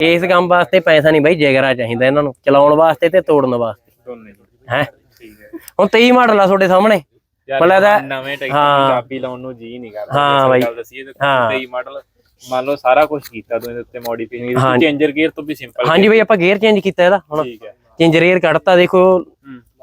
ਇਸ ਕੰਮ ਵਾਸਤੇ ਪੈਸਾ ਨਹੀਂ ਬਾਈ ਜਿਗਰਾ ਚਾਹੀਦਾ ਇਹਨਾਂ ਨੂੰ ਚਲਾਉਣ ਵਾਸਤੇ ਤੇ ਤੋੜਨ ਵਾਸਤੇ। ਹੈ? ਹੁਣ 23 ਮਾਡਲ ਆ ਤੁਹਾਡੇ ਸਾਹਮਣੇ। ਮਤਲਬ ਇਹਦਾ- ਨਵੇਂ। ਨੂੰ ਚਾਬੀ ਲਾਉਣ ਨੂੰ ਜੀ ਨਹੀਂ ਕਰਦਾ। ਹਾਂ ਬਾਈ। ਦੱਸੀਏ ਤਾਂ ਹਾਂ। 23 ਮਾਡਲ ਮੰਨ ਲਓ ਸਾਰਾ ਕੁਝ ਕੀਤਾ ਤੂੰ ਇਹਦੇ ਉੱਤੇ ਮੋਡੀਫਿਕੇਸ਼ਨ। ਚੇਂਜਰ ਗੇਅਰ ਤੋਂ ਵੀ ਸਿੰਪਲ ਹਾਂਜੀ ਬਾਈ ਆਪਾਂ ਗੇਅਰ ਚੇਂਜ ਕੀਤਾ ਇਹਦਾ ਹੁਣ। ਚੇਂਜਰ 에ਅਰ ਕੱਢਤਾ ਦੇਖੋ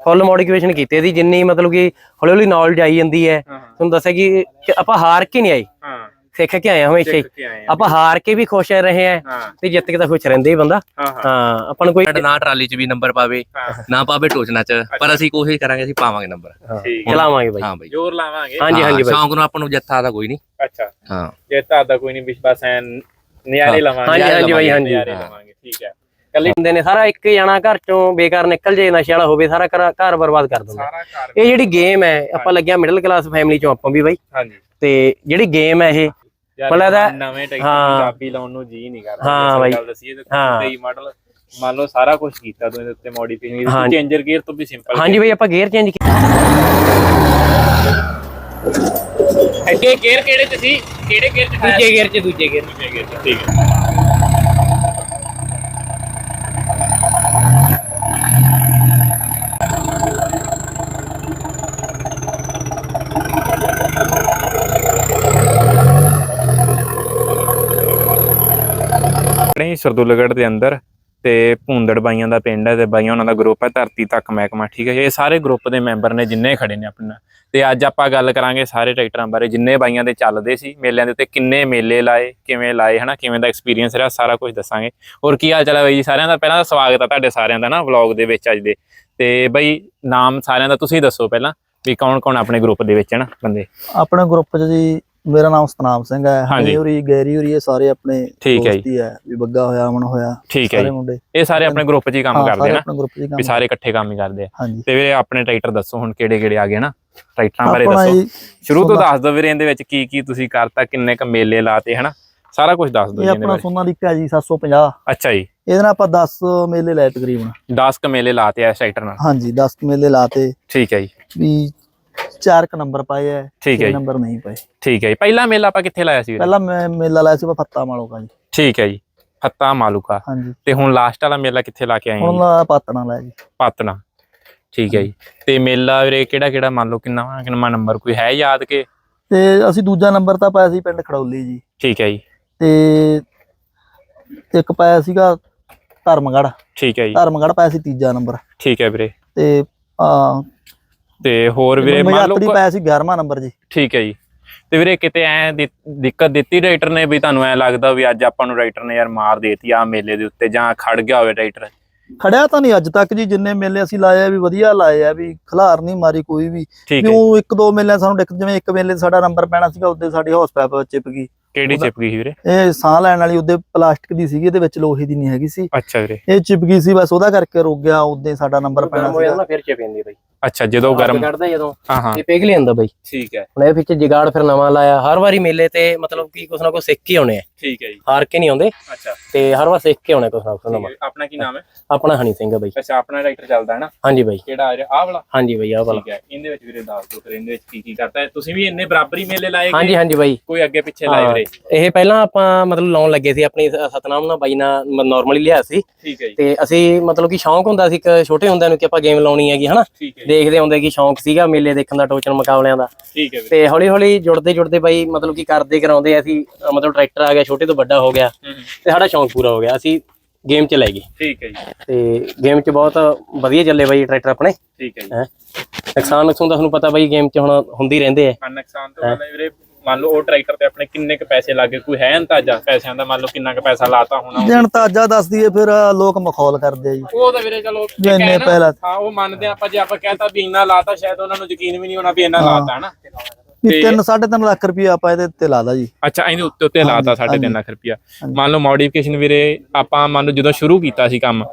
ਫੁੱਲ ਮੋਡੀਫਿਕੇਸ਼ਨ ਕੀਤੀ ਇਹਦੀ ਜਿੰਨੀ ਮਤਲਬ ਕਿ ਹੌਲੀ ਹੌਲੀ ਨੌਲੇਜ ਆਈ ਜਾਂਦੀ ਹੈ। ਤੁਹਾਨੂੰ ਦੱਸਿਆ ਕਿ ਕਿ ਆਪਾਂ ਹਾਰ ਕੇ ਨਹੀਂ ਆਏ। ਹਾਂ। ਸਿੱਖ ਕੇ ਆਏ ਹਾਂ ਹਮੇਸ਼ਾ ਹੀ ਸਿੱਖ ਕੇ ਆਏ ਆ ਆਪਾਂ ਹਾਰ ਕੇ ਵੀ ਖੁਸ਼ ਰਹੇ ਆ ਹਾਂ। ਤੇ ਜਿੱਤ ਕੇ ਤਾਂ ਖੁਸ਼ ਰਹਿੰਦੇ ਹੀ ਬੰਦਾ। ਹਾਂ ਹਾਂ। ਹਾਂ ਆਪਾਂ ਨੂੰ ਕੋਈ ਸਾਡਾ ਨਾ ਟਰਾਲੀ 'ਚ ਵੀ ਨੰਬਰ ਪਾਵੇ ਹਾਂ। ਨਾ ਪਾਵੇ ਟੋਚਨਾ 'ਚ ਪਰ ਅਸੀਂ ਕੋਸ਼ਿਸ਼ ਕਰਾਂਗੇ ਅਸੀਂ ਪਾਵਾਂਗੇ ਨੰਬਰ। ਠੀਕ ਹੈ। ਚਲਾਵਾਂਗੇ ਬਾਈ। ਹਾਂ ਬਾਈ। ਜ਼ੋਰ ਲਾਵਾਂਗੇ। ਹਾਂਜੀ ਹਾਂਜੀ ਬਾਈ। ਸ਼ੌਂਕ ਨੂੰ ਆਪਾਂ ਨੂੰ ਜੱਥਾ ਦਾ ਕੋਈ ਨਹੀਂ। ਅੱਛਾ। ਹਾਂ। ਜੇ ਤੁਹਾਡਾ ਕੋਈ ਨਹੀਂ ਵਿਸ਼ਵਾਸ ਐ ਨਿਆਰੇ ਹਾਂ। ਲਵਾਂਗੇ। ਹਾਂਜੀ, ਹਾਂਜੀ ਬਾਈ, ਹਾਂਜੀ। ਨਿਆਰੇ ਹਾਂ। ਲਵਾਂਗੇ ਠੀਕ ਹੈ। ਕੱਲੇ ਹੁੰਦੇ ਨੇ ਸਾਰਾ ਇੱਕ ਜਣਾ ਘਰ ਚੋਂ ਬੇਕਾਰ ਨਿਕਲ ਜੇ ਨਸ਼ੇ ਵਾਲਾ ਹੋਵੇ ਸਾਰਾ ਘਰ ਘਰ ਬਰਬਾਦ ਕਰ ਦਿੰਦਾ। ਸਾਰਾ ਘਰ ਇਹ ਜਿਹੜੀ ਗੇਮ ਹੈ ਆਪਾਂ ਲੱਗਿਆ ਮਿਡਲ ਕਲਾਸ ਫੈਮਿਲੀ ਚੋਂ ਆਪਾਂ ਵੀ ਬਾਈ। ਹਾਂਜੀ। ਤੇ ਜਿਹੜੀ ਗੇਮ ਹੈ ਇਹ ਮਤਲਬ ਇਹਦਾ- ਨਵੇਂ ਟਰੈਕਟਰ ਚਾਬੀ ਲਾਉਣ ਨੂੰ ਜੀ ਨਹੀਂ ਕਰਦਾ। ਹਾਂ ਬਾਈ। ਗੱਲ ਦੱਸੀਏ ਤਾਂ ਹਾਂ। 23 ਮਾਡਲ ਮੰਨ ਲਓ ਸਾਰਾ ਕੁਝ ਕੀਤਾ ਤੂੰ ਇਹਦੇ ਉੱਤੇ ਮੋਡੀਫਿਕੇਸ਼ਨ। ਚੇਂਜਰ ਗੇਅਰ ਤੋਂ ਵੀ ਸਿੰਪਲ ਹਾਂਜੀ ਬਾਈ ਆਪਾਂ ਗੇਅਰ ਚੇਂਜ ਅੱਗੇ ਗੇਅਰ ਕਿਹੜੇ ਚ ਸੀ? ਕਿਹੜੇ ਗੇਅਰ ਚ ਦੂਜੇ ਗੇਅਰ 'ਚ ਦੂਜੇ ਗੇਅਰ ਦੂਜੇ ਗੇਅਰ ਚ ਠੀਕ ਹੈ। ਆਪਣੇ ਸਰਦੁਲਗੜ ਦੇ ਅੰਦਰ ਤੇ ਭੂੰਦੜ ਬਾਈਆਂ ਦਾ ਪਿੰਡ ਹੈ ਤੇ ਬਾਈਆਂ ਉਹਨਾਂ ਦਾ ਗਰੁੱਪ ਹੈ ਧਰਤੀ ਤੱਕ ਮਹਿਕਮਾ, ਠੀਕ ਹੈ ਇਹ ਸਾਰੇ ਗਰੁੱਪ ਦੇ ਮੈਂਬਰ ਨੇ ਜਿੰਨੇ ਖੜੇ ਨੇ ਆਪਣੇ। ਤੇ ਅੱਜ ਆਪਾਂ ਗੱਲ ਕਰਾਂਗੇ ਸਾਰੇ ਟਰੈਕਟਰਾਂ ਬਾਰੇ, ਜਿੰਨੇ ਬਾਈਆਂ ਦੇ ਚੱਲਦੇ ਸੀ, ਮੇਲਿਆਂ ਦੇ ਉੱਤੇ ਕਿੰਨੇ ਮੇਲੇ ਲਾਏ, ਕਿਵੇਂ ਲਾਏ, ਹਨਾ? ਕਿਵੇਂ ਦਾ ਐਕਸਪੀਰੀਅੰਸ ਰਿਹਾ? ਸਾਰਾ ਕੁਝ ਦੱਸਾਂਗੇ। ਹੋਰ ਕੀ ਹਾਲ ਚਾਲ ਹੈ ਬਾਈ ਜੀ? ਸਾਰਿਆਂ ਦਾ ਪਹਿਲਾਂ ਤਾਂ ਸਵਾਗਤ ਹੈ ਤੁਹਾਡੇ ਸਾਰਿਆਂ ਦਾ ਨਾ ਵਲੌਗ ਦੇ ਵਿੱਚ ਅੱਜ ਦੇ। ਤੇ ਬਾਈ, ਨਾਮ ਸਾਰਿਆਂ ਦਾ ਤੁਸੀਂ ਦੱਸੋ ਪਹਿਲਾਂ ਵੀ ਕੌਣ ਕੌਣ ਆਪਣੇ ਗਰੁੱਪ ਦੇ ਵਿੱਚ ਹੈ ਨਾ ਬੰਦੇ? ਆਪਣਾ ਗਰੁੱਪ 'ਚ ਜੀ ਮੇਰਾ ਨਾਮ ਸਤਨਾਮ ਸਿੰਘ ਹੈ। ਹਾਂਜੀ। ਹਨੀ ਹੋਰੀ ਗੈਰੀ ਹੋਰੀ ਇਹ ਸਾਰੇ ਆਪਣੇ ਠੀਕ ਹੈ ਜੀ। ਦੋਸਤੀ ਹੈ ਵੀ ਬੱਗਾ ਹੋਇਆ ਅਮਨ ਹੋਇਆ ਠੀਕ ਹੈ ਸਾਰੇ ਜੀ। ਮੁੰਡੇ। ਇਹ ਸਾਰੇ ਆਪਣੇ ਗਰੁੱਪ 'ਚ ਹੀ ਕੰਮ ਹਾਂ, ਕਰਦੇ ਸਾਰੇ ਨਾ। ਆਪਣੇ ਗਰੁੱਪ 'ਚ ਹੀ ਵੀ ਕੰਮ ਸਾਰੇ ਇਕੱਠੇ ਕੰਮ ਹੀ ਕਰਦੇ ਆ। ਹਾਂਜੀ। ਤੇ ਵੀਰੇ ਆਪਣੇ ਟਰੈਕਟਰ ਦੱਸੋ ਹੁਣ ਕਿਹੜੇ ਕਿਹੜੇ ਆ ਗਏ ਨਾ? ਟਰੈਕਟਰਾਂ ਬਾਰੇ ਆਪਣਾ ਦੱਸੋ। ਜੀ ਸ਼ੁਰੂ ਤੋਂ ਦੱਸ ਦਿਓ ਵੀਰੇ ਇਹਦੇ ਵਿੱਚ ਕੀ ਕੀ ਤੁਸੀਂ ਕਰਤਾ ਕਿੰਨੇ ਕ ਮੇਲੇ ਲਾਤੇ ਹਨਾ? ਸਾਰਾ ਕੁਝ ਦੱਸ ਦਿਓ ਇਹ ਜੀ ਇਹਦੇ ਆਪਣਾ ਬਾਰੇ। ਸੋਨਾ ਲਿਖਿਆ ਜੀ 750 ਅੱਛਾ ਜੀ। ਇਹਦੇ ਨਾਲ ਆਪਾਂ 10 ਮੇਲੇ ਲਾਏ ਤਕਰੀਬਨ। 10 ਕ ਮੇਲੇ ਲਾਤੇ ਆ ਇਸ ਟਰੈਕਟਰ ਨਾਲ। ਹਾਂਜੀ 10 ਮੇਲੇ ਲਾਤੇ। ਠੀਕ ਹੈ ਜੀ। ਵੀ ਚਾਰ ਕ ਨੰਬਰ ਪਾਏ ਐ ਠੀਕ ਹੈ ਜੀ। ਨੰਬਰ ਨਹੀਂ ਪਏ। ਠੀਕ ਹੈ ਜੀ। ਪਹਿਲਾ ਮੇਲਾ ਆਪਾਂ ਕਿੱਥੇ ਲਾਇਆ ਸੀ ਵੀਰੇ? ਪਹਿਲਾਂ ਮੈਂ ਮੇਲਾ ਲਾਇਆ ਸੀ ਆਪਾਂ ਫੱਤਾ ਮਾਲੋ ਕਾ ਜੀ। ਠੀਕ ਹੈ ਜੀ। ਫੱਤਾ ਮਾਲੂਕਾ। ਹਾਂਜੀ। ਤੇ ਹੁਣ ਲਾਸਟ ਵਾਲਾ ਮੇਲਾ ਕਿੱਥੇ ਲਾ ਕੇ ਆਏ ਹੁਣ ਲਾ ਪਾਤਣਾ ਲਾਇਆ ਜੀ ਪਾਤਨਾ ਠੀਕ ਹੈ ਜੀ। ਤੇ ਮੇਲਾ ਵੀਰੇ ਕਿਹੜਾ ਕਿਹੜਾ? ਮੰਨ ਲਓ ਕਿੰਨਾ ਕਿੰਨਾ ਨੰਬਰ ਕੋਈ ਹੈ ਯਾਦ ਕਿ? ਤੇ ਅਸੀਂ ਦੂਜਾ ਨੰਬਰ ਤਾਂ ਪਾਇਆ ਸੀ ਪਿੰਡ ਖੜੌਲੀ ਜੀ। ਠੀਕ ਹੈ ਜੀ। ਤੇ ਇੱਕ ਪਾਇਆ ਸੀਗਾ ਧਰਮਗੜ ਠੀਕ ਹੈ ਜੀ। ਧਰਮਗੜ ਪਾਇਆ ਸੀ ਤੀਜਾ ਨੰਬਰ ਠੀਕ ਹੈ ਵੀਰੇ। ਤੇ ਆ ਤੇ ਹੋਰ ਵੀਰੇ ਮੰਨ ਮਜਾਤਰੀ ਲਓ ਪਾਇਆ ਸੀ 11ਵਾਂ ਨੰਬਰ ਜੀ। ਠੀਕ ਹੈ ਜੀ। ਤੇ ਵੀਰੇ ਕਿਤੇ ਐ ਦਿੱਕਤ ਦਿੱਤੀ ਰਾਈਟਰ ਨੇ ਵੀ ਤੁਹਾਨੂੰ ਐ ਲੱਗਦਾ ਵੀ ਅੱਜ ਆਪਾਂ ਨੂੰ ਰਾਈਟਰ ਨੇ ਯਾਰ ਮਾਰ ਦੇਤੀ ਆ ਮੇਲੇ ਦੇ ਉੱਤੇ ਜਾਂ ਖੜ ਗਿਆ ਹੋਵੇ ਰਾਈਟਰ ਖੜਿਆ ਤਾਂ ਨਹੀਂ ਅੱਜ ਤੱਕ ਜੀ ਜਿੰਨੇ ਮੇਲੇ ਅਸੀਂ ਲਾਏ ਆ ਵੀ ਵਧੀਆ ਲਾਏ ਆ ਵੀ ਖਿਲਾਰ ਨਹੀਂ ਮਾਰੀ ਕੋਈ ਵੀ। ਕਿਉਂ ਇੱਕ ਦੋ ਮੇਲੇ ਸਾਨੂੰ ਦਿੱਕਤ ਜਿਵੇਂ ਇੱਕ ਮੇਲੇ ਸਾਡਾ ਨੰਬਰ ਪੈਣਾ ਸੀਗਾ ਉਹਦੇ ਸਾਡੀ ਹੌਸ ਪੈਪ ਚਿਪ ਗਈ। ਕਿਹੜੀ ਚਿਪ ਗਈ ਸੀ ਵੀਰੇ? ਇਹ ਸਾਹ ਲੈਣ ਵਾਲੀ ਉਹਦੇ ਪਲਾਸਟਿਕ ਦੀ ਸੀਗੀ ਇਹਦੇ ਵਿੱਚ ਲੋਹੇ ਦੀ ਨਹੀਂ ਹੈਗੀ ਸੀ। ਅੱਛਾ ਵੀਰੇ। ਇਹ ਚਿਪ ਗਈ ਸੀ ਬਸ ਉਹਦਾ ਕਰਕੇ ਰੁਕ ਗਿਆ ਉਹਦੇ ਸਾਡਾ ਨੰਬਰ ਪੈਣਾ ਜਾਂਦਾ ਸੀਗਾ। ਨਾ ਫਿਰ ਚੇ ਪੈਂਦੀ ਬਾਈ। ਅੱਛਾ ਜਦੋਂ ਗਰਮ ਕੱਢਦਾ ਜਦੋਂ ਇਹ ਪਿਘਲ ਜਾਂਦਾ ਬਾਈ। ਠੀਕ ਹੈ। ਹੁਣ ਇਹ ਵਿੱਚ ਜਿਗਾੜ ਫਿਰ ਨਵਾਂ ਲਾਇਆ ਹਰ ਵਾਰੀ ਮੇਲੇ ਤੇ ਮਤਲਬ ਕਿ ਕੁਛ ਨਾ ਕੁਛ ਸਿੱਖ ਕੇ ਆਉਣੇ ਆ। ਠੀਕ ਹੈ ਜੀ। ਹਾਰ ਕੇ ਨਹੀਂ ਆਉਂਦੇ। ਅੱਛਾ। ਤੇ ਹਰ ਵਾਰ ਸਿੱਖ ਕੇ ਆਉਣੇ ਕੁਛ ਨਾ ਕੁਛ ਨਵਾਂ। ਆਪਣਾ ਕੀ ਨਾਮ ਹੈ? ਆਪਣਾ ਹਣੀ ਸਿੰਘ ਬਾਈ। ਅੱਛਾ ਆਪਣਾ ਰਾਈਟਰ ਚੱਲਦਾ ਹੈ ਨਾ? ਹਾਂਜੀ ਬਾਈ। ਕਿਹੜਾ ਆ ਰਿਹਾ? ਆਹ ਵਾਲਾ? ਹਾਂਜੀ ਬਾਈ ਆ ਵਾਲਾ। ਠੀਕ ਹੈ। ਇਹਦੇ ਵਿੱਚ ਵੀਰੇ ਦੱਸ ਦਿਓ ਫਿਰ ਇਹਦੇ ਵਿੱਚ ਕੀ ਕੀ ਕਰਤਾ ਹੈ? ਤੁਸੀਂ ਵੀ ਇੰਨੇ ਬਰਾਬਰੀ ਮੇਲੇ ਲਾਏ ਹਾਂਜੀ ਹਾਂਜੀ ਬਾਈ। ਕੋਈ ਅੱਗੇ ਪਿੱਛੇ ਲਾਏ ਵੀਰੇ? ਇਹ ਪਹਿਲਾਂ ਆਪਾਂ ਮਤਲਬ ਲਾਉਣ ਲੱਗੇ ਸੀ ਆਪਣੀ ਸਤਨਾਮ ਨਾਲ ਬਾਈ ਨਾਲ ਨਾਰਮਲੀ ਲਿਆ ਸੀ। ਠੀਕ ਹੈ ਜੀ। ਤੇ ਅਸੀਂ ਮਤਲਬ ਕਿ ਸ਼ੌਂਕ ਹੁੰਦਾ ਸੀ ਇੱਕ ਛੋਟੇ ਹੁੰਦਿਆਂ ਨੂੰ ਕਿ ਆਪਾਂ ਗੇਮ ਲਾਉਣੀ ਹੈਗੀ ਹਨਾ? ਦੇਖਦੇ ਹੁੰਦੇ ਕਿ ਸ਼ੌਂਕ ਸੀਗਾ ਮੇਲੇ ਦੇਖਣ ਦਾ ਟੋਚਨ ਮੁਕਾਬਲਿਆਂ ਦਾ। ਠੀਕ ਹੈ ਵੀਰੇ। ਤੇ ਹੌਲੀ ਹੌਲੀ ਜੁੜਦੇ ਜੁੜਦੇ ਬਾਈ ਮਤਲਬ ਕਿ ਕਰਦੇ ਕਰਾਉਂਦੇ ਅਸੀਂ ਮਤਲਬ ਟਰੈਕਟਰ ਆ ਗਿਆ ਛੋਟੇ ਤੋਂ ਵੱਡਾ ਹੋ ਗਿਆ। ਤੇ ਸਾਡਾ ਸ਼ੌਂਕ ਪੂਰਾ ਹੋ ਗਿਆ ਅਸੀਂ ਗੇਮ ਚ ਲੈ ਗਏ। ਠੀਕ ਹੈ ਜੀ। ਤੇ ਗੇਮ ਚ ਬਹੁਤ ਵਧੀਆ ਚੱਲੇ ਬਾਈ ਟਰੈਕਟਰ ਆਪਣੇ। ਠੀਕ ਹੈ ਜੀ। ਨੁਕਸਾਨ ਨੁਕਸਾਨ ਦਾ ਤੁਹਾਨੂੰ ਪਤਾ ਬਾਈ ਗੇਮ ਚ ਹੁਣ ਹੁੰਦੀ ਰਹਿੰਦੇ ਆ। ਨੁਕਸਾਨ ਤੋਂ ਵੀਰੇ ਮੰਨ ਲਓ ਉਹ ਟਰੈਕਟਰ ਤੇ ਆਪਣੇ ਕਿੰਨੇ ਕ ਪੈਸੇ ਲੱਗੇ ਕੋਈ ਹੈ ਅੰਦਾਜ਼ਾ? ਪੈਸਿਆਂ ਦਾ ਮੰਨ ਲਓ ਕਿੰਨਾ ਕ ਪੈਸਾ ਲਾਤਾ ਹੋਣਾ ਜਣ ਤਾਜਾ ਦੱਸ ਦਈਏ ਫਿਰ ਲੋਕ ਮਖੌਲ ਕਰਦੇ ਆ ਜੀ। ਉਹ ਤਾਂ ਵੀਰੇ ਚਲੋ ਜੇ ਇੰਨੇ ਪਹਿਲਾਂ- ਹਾਂ ਉਹ ਮੰਨਦੇ ਆ ਆਪਾਂ ਜੇ ਆਪਾਂ ਕਹਤਾ ਵੀ ਇੰਨਾ ਲਾਤਾ ਸ਼ਾਇਦ ਉਹਨਾਂ ਨੂੰ ਯਕੀਨ ਵੀ ਨਹੀਂ ਹੋਣਾ ਵੀ ਇੰਨਾ। ਲਾਤਾ ਹਨਾ? ਵੀ 3 3.5 ਲੱਖ ਰੁਪਏ ਆਪਾਂ ਇਹਦੇ ਤੇ ਲਾਦਾ ਜੀ। ਅੱਛਾ ਇਹਦੇ ਉੱਤੇ ਉੱਤੇ ਲਾਤਾ ਹਾਂਜੀ, 3.5 ਲੱਖ ਰੁਪਇਆ ਮੰਨ ਲਓ ਮੋਡੀਫਿਕੇਸ਼ਨ ਵੀਰੇ ਆਪਾਂ ਮੰਨ ਲਓ ਜਦੋਂ ਸ਼ੁਰੂ ਕੀਤਾ ਸੀ ਕੰਮ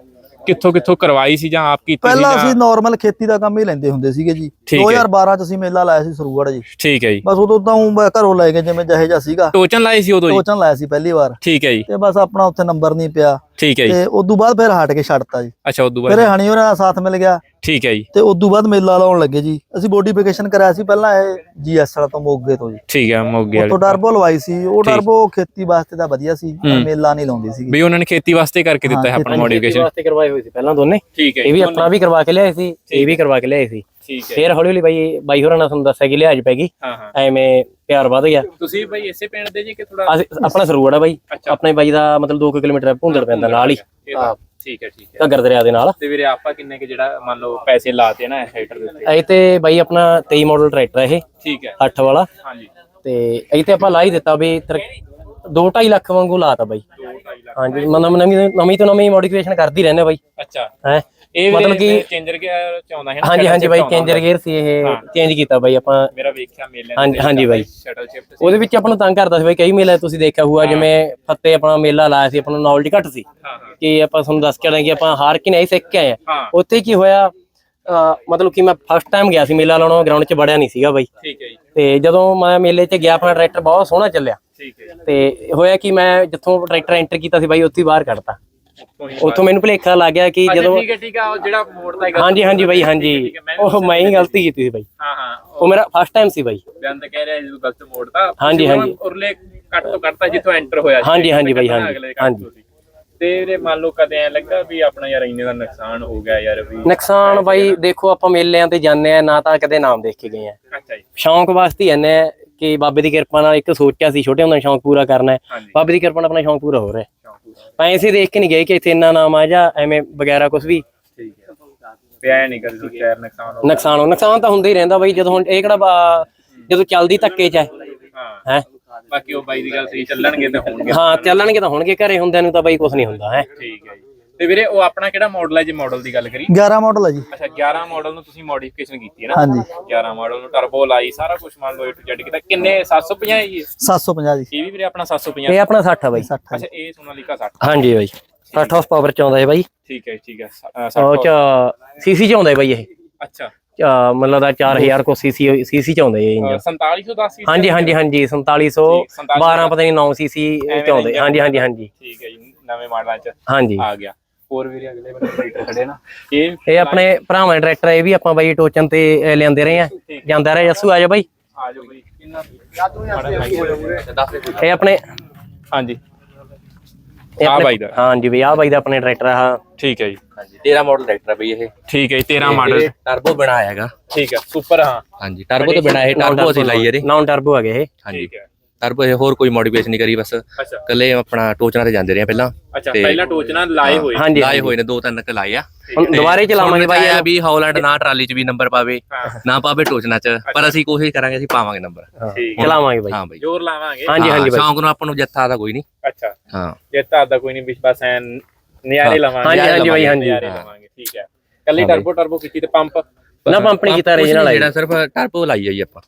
ਕਿੱਥੋਂ ਕਿੱਥੋਂ ਕਰਵਾਈ ਸੀ ਜਾਂ ਆਪ ਕੀਤੀ ਸੀ ਪਹਿਲਾਂ ਜਾਂ ਅਸੀਂ ਨਾਰਮਲ ਖੇਤੀ ਦਾ ਕੰਮ ਹੀ ਲੈਂਦੇ ਹੁੰਦੇ ਸੀਗੇ ਜੀ। ਠੀਕ ਹੈ। 2012 ਚ ਅਸੀਂ ਮੇਲਾ ਲਾਇਆ ਸੀ ਸਰੂਗੜ ਜੀ। ਠੀਕ ਹੈ ਜੀ। ਬਸ ਉਦੋਂ ਤਾਂ ਊਂ ਮੈਂ ਘਰੋਂ ਲੈ ਕੇ ਜਿਵੇਂ ਜਿਹੇ ਜਿਹਾ ਸੀਗਾ। ਟੋਚਨ ਲਾਈ ਸੀ ਉਦੋਂ ਜੀ? ਟੋਚਨ ਲਾਇਆ ਸੀ ਪਹਿਲੀ ਵਾਰ। ਠੀਕ ਹੈ ਜੀ। ਤੇ ਬਸ ਆਪਣਾ ਉੱਥੇ ਨੰਬਰ ਨਹੀਂ ਪਿਆ। ਠੀਕ ਹੈ ਜੀ। ਤੇ ਉਦੋਂ ਬਾਅਦ ਫਿਰ ਹਟ ਕੇ ਛੱਡਤਾ ਜੀ। ਅੱਛਾ ਉਦੋਂ ਫਿਰ ਬਾਅਦ ਹਣੀ ਉਹਨਾਂ ਦਾ ਸਾਥ ਮਿਲ ਗਿਆ। ਠੀਕ ਹੈ ਜੀ। ਤੇ ਉਦੋਂ ਬਾਅਦ ਮੇਲਾ ਲਾਉਣ ਲੱਗੇ ਜੀ। ਅਸੀਂ ਮੋਡੀਫਿਕੇਸ਼ਨ ਕਰਾਇਆ ਸੀ ਪਹਿਲਾਂ ਇਹ ਜੀਐਸ ਵਾਲਾ ਤੋਂ ਮੋਗੇ ਤੋਂ ਜੀ। ਠੀਕ ਹੈ ਮੋਗੇ ਵਾਲੇ। ਟਰਬੋ ਲਵਾਈ ਸੀ। ਉਹ। ਟਰਬੋ ਖੇਤੀ ਵਾਸਤੇ ਤਾਂ ਵਧੀਆ ਸੀ। ਮੇਲਾ ਨਹੀਂ ਲਾਉਂਦੀ ਸੀ ਵੀ ਉਹਨਾਂ ਨੇ ਖੇਤੀ ਵਾਸਤੇ ਕਰਕੇ ਦਿੱਤਾ ਹੈ ਆਪਣਾ ਖੇਤੀ ਮੋਡੀਫਿਕੇਸ਼ਨ ਵਾਸਤੇ ਕਰਵਾਏ ਹੋਏ ਸੀ ਪਹਿਲਾਂ ਦੋਨੇ। ਠੀਕ ਹੈ ਇਹ ਵੀ ਆਪਣਾ ਵੀ ਕਰਵਾ ਕੇ ਲਿਆਏ ਸੀ। ਇਹ ਵੀ ਕਰਵਾ ਕੇ ਲਿਆਏ ਸੀ। ਠੀਕ ਫਿਰ ਹੌਲੀ ਹੌਲੀ ਬਾਈ ਬਾਈ ਹੋਰਾਂ ਨੇ ਤੁਹਾਨੂੰ ਦੱਸਿਆ ਕਿ ਲਿਹਾਜ ਪੈ ਗਈ। ਹਾਂ ਹਾਂ। ਐਵੇਂ ਪਿਆਰ ਵਧ ਗਿਆ। ਤੁਸੀਂ ਭਾਈ ਇਸੇ ਪਿੰਡ ਦੇ ਜੀ ਕਿ ਥੋੜਾ ਅਸੀਂ ਆਪਣਾ ਸਰੂੜ ਆ ਬਾਈ। ਆਪਣੇ ਬਾਈ ਦਾ ਮਤਲਬ 2 ਕਿਲੋਮੀਟਰ ਭੁੰਦੜ ਪੈਂਦਾ ਨਾਲ ਹੀ। ਹਾਂ। ਠੀਕ ਹੈ ਠੀਕ ਹੈ। ਘੱਗਰ ਦਰਿਆ ਦੇ ਨਾਲ। ਤੇ ਵੀਰੇ ਆਪਾਂ ਕਿੰਨੇ ਕਿ ਜਿਹੜਾ ਮੰਨ ਲਓ ਪੈਸੇ ਲਾਤੇ ਨਾ ਹੈਕਟਰ ਦੇ ਉੱਤੇ? ਇਹ ਤੇ ਬਾਈ ਆਪਣਾ 23 ਮਾਡਲ ਟਰੈਕਟਰ ਹੈ ਇਹ। ਠੀਕ ਹੈ। 8 ਵਾਲਾ। ਹਾਂਜੀ। ਤੇ ਇਹ ਤੇ ਆਪਾਂ ਲਾ ਹੀ ਦਿੱਤਾ ਵੀ 2.5 ਲੱਖ ਵਾਂਗੂ ਲਾਤਾ ਬਾਈ। ਹਾਂਜੀ ਮਤਲਬ ਨਵੀਂ ਨਵੀਂ ਤੋਂ ਨਵੀਂ ਮੋਡੀਫਿਕੇਸ਼ਨ ਕਰਦੀ ਰਹਿੰਦੇ ਬਾਈ। ਅੱਛਾ। ਹੈ? ਇਹ ਮਤਲਬ ਕਿ- ਚੇਂਜਰ ਗਿਆ ਚਾਹੁੰਦਾ ਹੈ ਹਾਂਜੀ ਹਾਂਜੀ ਬਾਈ ਚੇਂਜਰ ਗੇਅਰ ਸੀ। ਇਹ। ਚੇਂਜ ਕੀਤਾ ਬਾਈ ਆਪਾਂ। ਮੇਰਾ ਵੇਖਿਆ ਮੇਲੇ ਹਾਂਜੀ- ਹਾਂਜੀ ਬਾਈ। ਸ਼ਟਲ ਸ਼ਿਫਟ ਉਹਦੇ ਵਿੱਚ ਆਪਾਂ ਨੂੰ ਤੰਗ ਕਰਦਾ ਸੀ ਬਾਈ ਕਈ ਮੇਲੇ ਤੁਸੀਂ ਦੇਖਿਆ ਹੋਊਗਾ ਜਿਵੇਂ ਫੱਤੇ ਆਪਣਾ ਮੇਲਾ ਲਾਇਆ ਸੀ ਆਪਾਂ ਨੂੰ ਨੌਲੇਜ ਘੱਟ ਸੀ। ਕਿ ਆਪਾਂ ਤੁਹਾਨੂੰ ਦੱਸ ਕੇ ਆਏ ਕਿ ਆਪਾਂ ਹਾਰ ਕੇ ਨਹੀਂ ਸਿੱਖ ਕੇ ਆਏ ਉੱਥੇ ਕੀ ਹੋਇਆ ਮਤਲਬ ਕਿ ਮੈਂ ਫਸਟ ਟਾਈਮ ਗਿਆ ਸੀ ਮੇਲਾ ਲਾਉਣ ਗਰਾਊਂਡ 'ਚ ਵੜਿਆ ਨਹੀਂ ਸੀਗਾ ਬਾਈ। ਠੀਕ ਹੈ ਜੀ। ਤੇ ਜਦੋਂ ਮੈਂ ਮੇਲੇ 'ਚ ਗਿਆ ਆਪਣਾ ਟਰੈਕਟਰ ਬਹੁਤ ਸੋਹਣਾ ਚੱਲਿਆ। ਠੀਕ ਹੈ ਤੇ ਹੋਇਆ ਕਿ ਮੈਂ ਜਿੱਥੋਂ ਟਰੈਕਟਰ ਐਂਟਰ ਕੀਤਾ ਸੀ ਬਾਈ ਉੱਥੇ ਬਾਹਰ ਕੱਢਤਾ। ਉੱਥੋਂ ਮੈਨੂੰ ਭੁਲੇਖਾ ਲੱਗ ਗਿਆ ਕਿ ਜਦੋਂ ਠੀਕ ਹੈ ਠੀਕ ਹੈ ਉਹ ਜਿਹੜਾ ਮੋੜਦਾ ਹੈਗਾ ਹਾਂਜੀ ਹਾਂਜੀ ਬਾਈ ਹਾਂਜੀ। ਉਹ ਮੈਂ ਹੀ ਗਲਤੀ ਕੀਤੀ ਸੀ ਬਾਈ। ਹਾਂ ਹਾਂ ਉਹ ਮੇਰਾ ਫਸਟ ਟਾਈਮ ਸੀ ਬਾਈ। ਤਾਂ ਕਹਿ ਰਿਹਾ ਜਦੋਂ ਗਲਤ ਮੋੜਦਾ ਹਾਂਜੀ, ਤੁਸੀਂ ਹਾਂਜੀ। ਉਰਲੇ ਕੱਟ ਤੋਂ ਕੱਟਤਾ ਜਿੱਥੋਂ ਐਂਟਰ ਹੋਇਆ ਸੀ। ਹਾਂਜੀ, ਹਾਂਜੀ ਬਾਈ, ਹਾਂਜੀ, ਹਾਂਜੀ। ਤੋਂ ਵੀਰੇ ਮੰਨ ਲਓ ਕਦੇ ਐ ਲੱਗਾ ਵੀ ਆਪਣਾ ਯਾਰ ਇੰਨੇ ਦਾ ਨੁਕਸਾਨ ਹੋ ਗਿਆ ਯਾਰ ਵੀ ਨੁਕਸਾਨ ਬਾਈ ਦੇਖੋ ਆਪਾਂ ਮੇਲਿਆਂ ਤੇ ਜਾਂਦੇ ਆ ਨਾ ਤਾਂ ਕਦੇ ਨਾਮ ਦੇਖ ਕੇ ਗਏ ਆ। ਅੱਛਾ ਜੀ। ਸ਼ੌਂਕ ਵਾਸਤੇ ਜਾਂਦੇ ਆ ਕਿ ਬਾਬੇ ਦੀ ਕਿਰਪਾ ਨਾਲ ਇੱਕ ਸੋਚਿਆ ਸੀ ਛੋਟੇ ਹੁੰਦੇ ਸ਼ੌਂਕ ਪੂਰਾ ਕਰਨਾ ਹੈ। ਹਾਂਜੀ। ਬਾਬੇ ਦੀ ਕਿਰਪਾ ਨਾਲ ਆਪਣਾ ਸ਼ੌਂਕ ਪੂਰਾ ਹੋ ਰਿਹਾ ਪੂਰਾ। ਪੈਸੇ ਦੇਖ ਕੇ ਨਹੀਂ ਗਏ ਕਿ ਇੱਥੇ ਇੰਨਾ ਨਾਮ ਆ ਜਾਂ ਐਵੇਂ ਵਗੈਰਾ ਕੁਝ ਵੀ। ਠੀਕ ਹੈ। ਤੇ ਐ ਨਹੀਂ ਕਦੇ ਸੋਚਿਆ ਯਾਰ ਨੁਕਸਾਨ ਹੋ ਨੁਕਸਾਨ ਹੋ ਨੁਕਸਾਨ ਤਾਂ ਹੁੰਦਾ ਹੀ ਰਹਿੰਦਾ ਬਾਈ ਜਦੋਂ ਹੁਣ ਇਹ ਕਿਹੜਾ ਬਾ- ਜਦੋਂ ਚੱਲਦੀ ਧੱਕੇ ਚ ਹੈ। ਹਾਂ। ਹੈ? ਬਾਕੀ ਉਹ ਬਾਈ ਦੀ ਗੱਲ ਸਹੀ ਚੱਲਣਗੇ ਤੇ ਹੋਣਗੇ। ਹਾਂ ਚੱਲਣਗੇ ਤਾਂ ਹੋਣਗੇ ਘਰੇ ਹੁੰਦਿਆਂ ਨੂੰ ਤਾਂ ਬਾਈ ਕੁਝ ਨਹੀਂ ਹੁੰਦਾ ਹੈ। ਠੀਕ ਹੈ ਜੀ। ਤੇ ਵੀਰੇ ਉਹ ਆਪਣਾ ਕਿਹੜਾ ਮਾਡਲ ਹੈ ਜੇ ਮਾਡਲ ਦੀ ਗੱਲ ਕਰੀ 11 ਮਾਡਲ ਹੈ ਜੀ। ਅੱਛਾ 11 ਮਾਡਲ ਨੂੰ ਤੁਸੀਂ ਮੋਡੀਫਿਕੇਸ਼ਨ ਕੀਤੀ ਹੈ ਨਾ? ਹਾਂਜੀ। 11 ਮਾਡਲ ਨੂੰ ਟਰਬੋ ਲਾਈ ਸਾਰਾ ਕੁਝ ਮੰਨ ਲਓ A to Z ਕੀਤਾ। ਕਿੰਨੇ? 750 ਹੈ ਜੀ? ਇਹ? 750 ਜੀ। ਇਹ ਵੀ ਵੀਰੇ ਆਪਣਾ 750 ਇਹ ਆਪਣਾ 60 ਆ ਬਾਈ। 60 ਅੱਛਾ ਇਹ ਸੋਨਾਲੀਕਾ 60 ਹਾਂਜੀ ਬਾਈ। 60 ਹਾਰਸ ਪਾਵਰ ਚ ਆਉਂਦਾ ਹੈ ਬਾਈ। ਠੀਕ ਹੈ ਠੀਕ ਹੈ। ਸ- ਅ, 60 ਉਹ ਚ ਸੀਸੀ ਚ ਆਉਂਦਾ ਹੈ ਬਾਈ ਇਹ। ਅੱਛਾ। ਮਤਲਬ ਦਾ 4000 ਕੋ ਸੀਸੀ ਸੀਸੀ ਚ ਆਉਂਦਾ ਇਹ ਇੰਜਨ 4710 ਸੀ ਹਾਂਜੀ ਹਾਂਜੀ ਹਾਂਜੀ 4700 4700 12 ਪਤਾ ਨਹੀਂ 9 ਸੀਸੀ ਚ ਆਉਂਦੇ। ਹਾਂਜੀ ਹਾਂਜੀ ਹਾਂਜੀ। ਠੀਕ ਹੈ ਜੀ ਨਵੇਂ ਮਾਡਲਾਂ ਚ ਹਾਂਜੀ। ਆ ਗਿਆ। ਹੋਰ ਵੀਰੇ ਅਗਲੇ ਬੰਦੇ ਟਰੈਕਟਰ ਖੜੇ ਨਾ। ਇਹ ਇਹ ਆਪਣੇ ਭਰਾਵਾਂ ਦੇ ਟਰੈਕਟਰ ਇਹ ਵੀ ਆਪਾਂ ਬਾਈ ਟੋਚਨ ਤੇ ਲਿਆਂਦੇ ਰਹੇ ਆ। ਜਾਂਦਾ ਰਿਹਾ ਜੱਸੂ ਆ ਜਾ ਬਾਈ। ਆ ਜਾਓ ਬਈ। ਕਿੰਨਾ ਇਹ ਆਪਣੇ ਹਾਂਜੀ। ਇਹ ਆਹ ਆਪਣੇ- ਬਾਈ ਦਾ। ਹਾਂਜੀ ਬਈ ਆ ਬਾਈ ਦਾ ਆਪਣੇ ਟਰੈਕਟਰ ਆ ਠੀਕ ਹੈ ਜੀ। ਹਾਂਜੀ 13 ਮਾਡਲ ਟਰੈਕਟਰ ਆ ਬਈ ਇਹ। ਠੀਕ ਹੈ ਜੀ 13 ਮਾਡਲ ਟਰਬੋ ਬਣਾ ਹੈਗਾ। ਠੀਕ ਹੈ ਸੁਪਰ ਹਾਂ। ਹਾਂਜੀ ਟਰਬੋ ਤੋਂ ਬਿਨਾ ਇਹ ਟਰਬੋ ਅਸੀਂ ਲਾਈ ਇਹਦੇ। ਨਾਨ ਟਰਬੋ ਹੈਗੇ ਇਹ। ਹਾਂਜੀ। ਠੀਕ ਹੈ। ਇਹ ਹੋਰ ਕੋਈ ਮੋਡੀਫਿਕੇਸ਼ਨ ਨਹੀਂ ਕਰੀ ਬਸ ਅੱਛਾ। ਕੱਲੇ ਆਪਣਾ ਟੋਚਨਾਂ ਤੇ ਜਾਂਦੇ ਰਹੇ ਪਹਿਲਾਂ। ਅੱਛਾ ਤੇ- ਪਹਿਲਾਂ ਟੋਚਨਾ ਲਾਏ ਹੋਏ। ਹਾਂਜੀ ਲਾਏ ਹੋਏ ਨੇ ਦੋ ਤਿੰਨ ਕ ਲਾਏ ਆ। ਹੁਣ ਦੁਬਾਰੇ ਚਲਾਵਾਂਗੇ ਬਾਈ ਆ ਵੀ ਹੌਲੈਂਡ ਨਾ ਟਰਾਲੀ 'ਚ ਵੀ ਨੰਬਰ ਪਾਵੇ ਹਾਂ। ਨਾ ਪਾਵੇ ਟੋਚਨਾਂ 'ਚ ਪਰ ਅਸੀਂ ਕੋਸ਼ਿਸ਼ ਕਰਾਂਗੇ ਅਸੀਂ ਪਾਵਾਂਗੇ ਨੰਬਰ ਠੀਕ ਹੈ। ਚਲਾਵਾਂਗੇ ਬਾਈ। ਹਾਂ ਬਈ। ਜ਼ੋਰ ਲਾਵਾਂਗੇ। ਹਾਂਜੀ ਹਾਂਜੀ ਬਾਈ। ਸ਼ੌਂਕ ਨੂੰ ਆਪਾਂ ਨੂੰ ਜੱਥਾ ਦਾ ਕੋਈ ਨਹੀਂ। ਅੱਛਾ। ਹਾਂ। ਜੇ ਤਾਂ ਕੋਈ ਨਹੀਂ ਵਿਸ਼ਵਾਸ ਐ ਨਿਆਰੇ ਹਾਂ। ਲਵਾਂਗੇ। ਹਾਂਜੀ, ਹਾਂਜੀ ਬਾਈ, ਹਾਂਜੀ। ਨਿਆਰੇ ਲਵਾਂਗੇ ਠੀਕ ਹੈ। ਕੱਲੀ ਟਰਬੋ ਟਰਬੋ ਕੀਤੀ ਤੇ ਪੰਪ ਨਾ ਪੰਪ ਨਹੀਂ ਕੀਤਾ ਰੀਜਨਲ ਜਿਹੜਾ ਸਿਰਫ ਟਰਬੋ ਲਾਈ ਜੀ ਆਪਾਂ।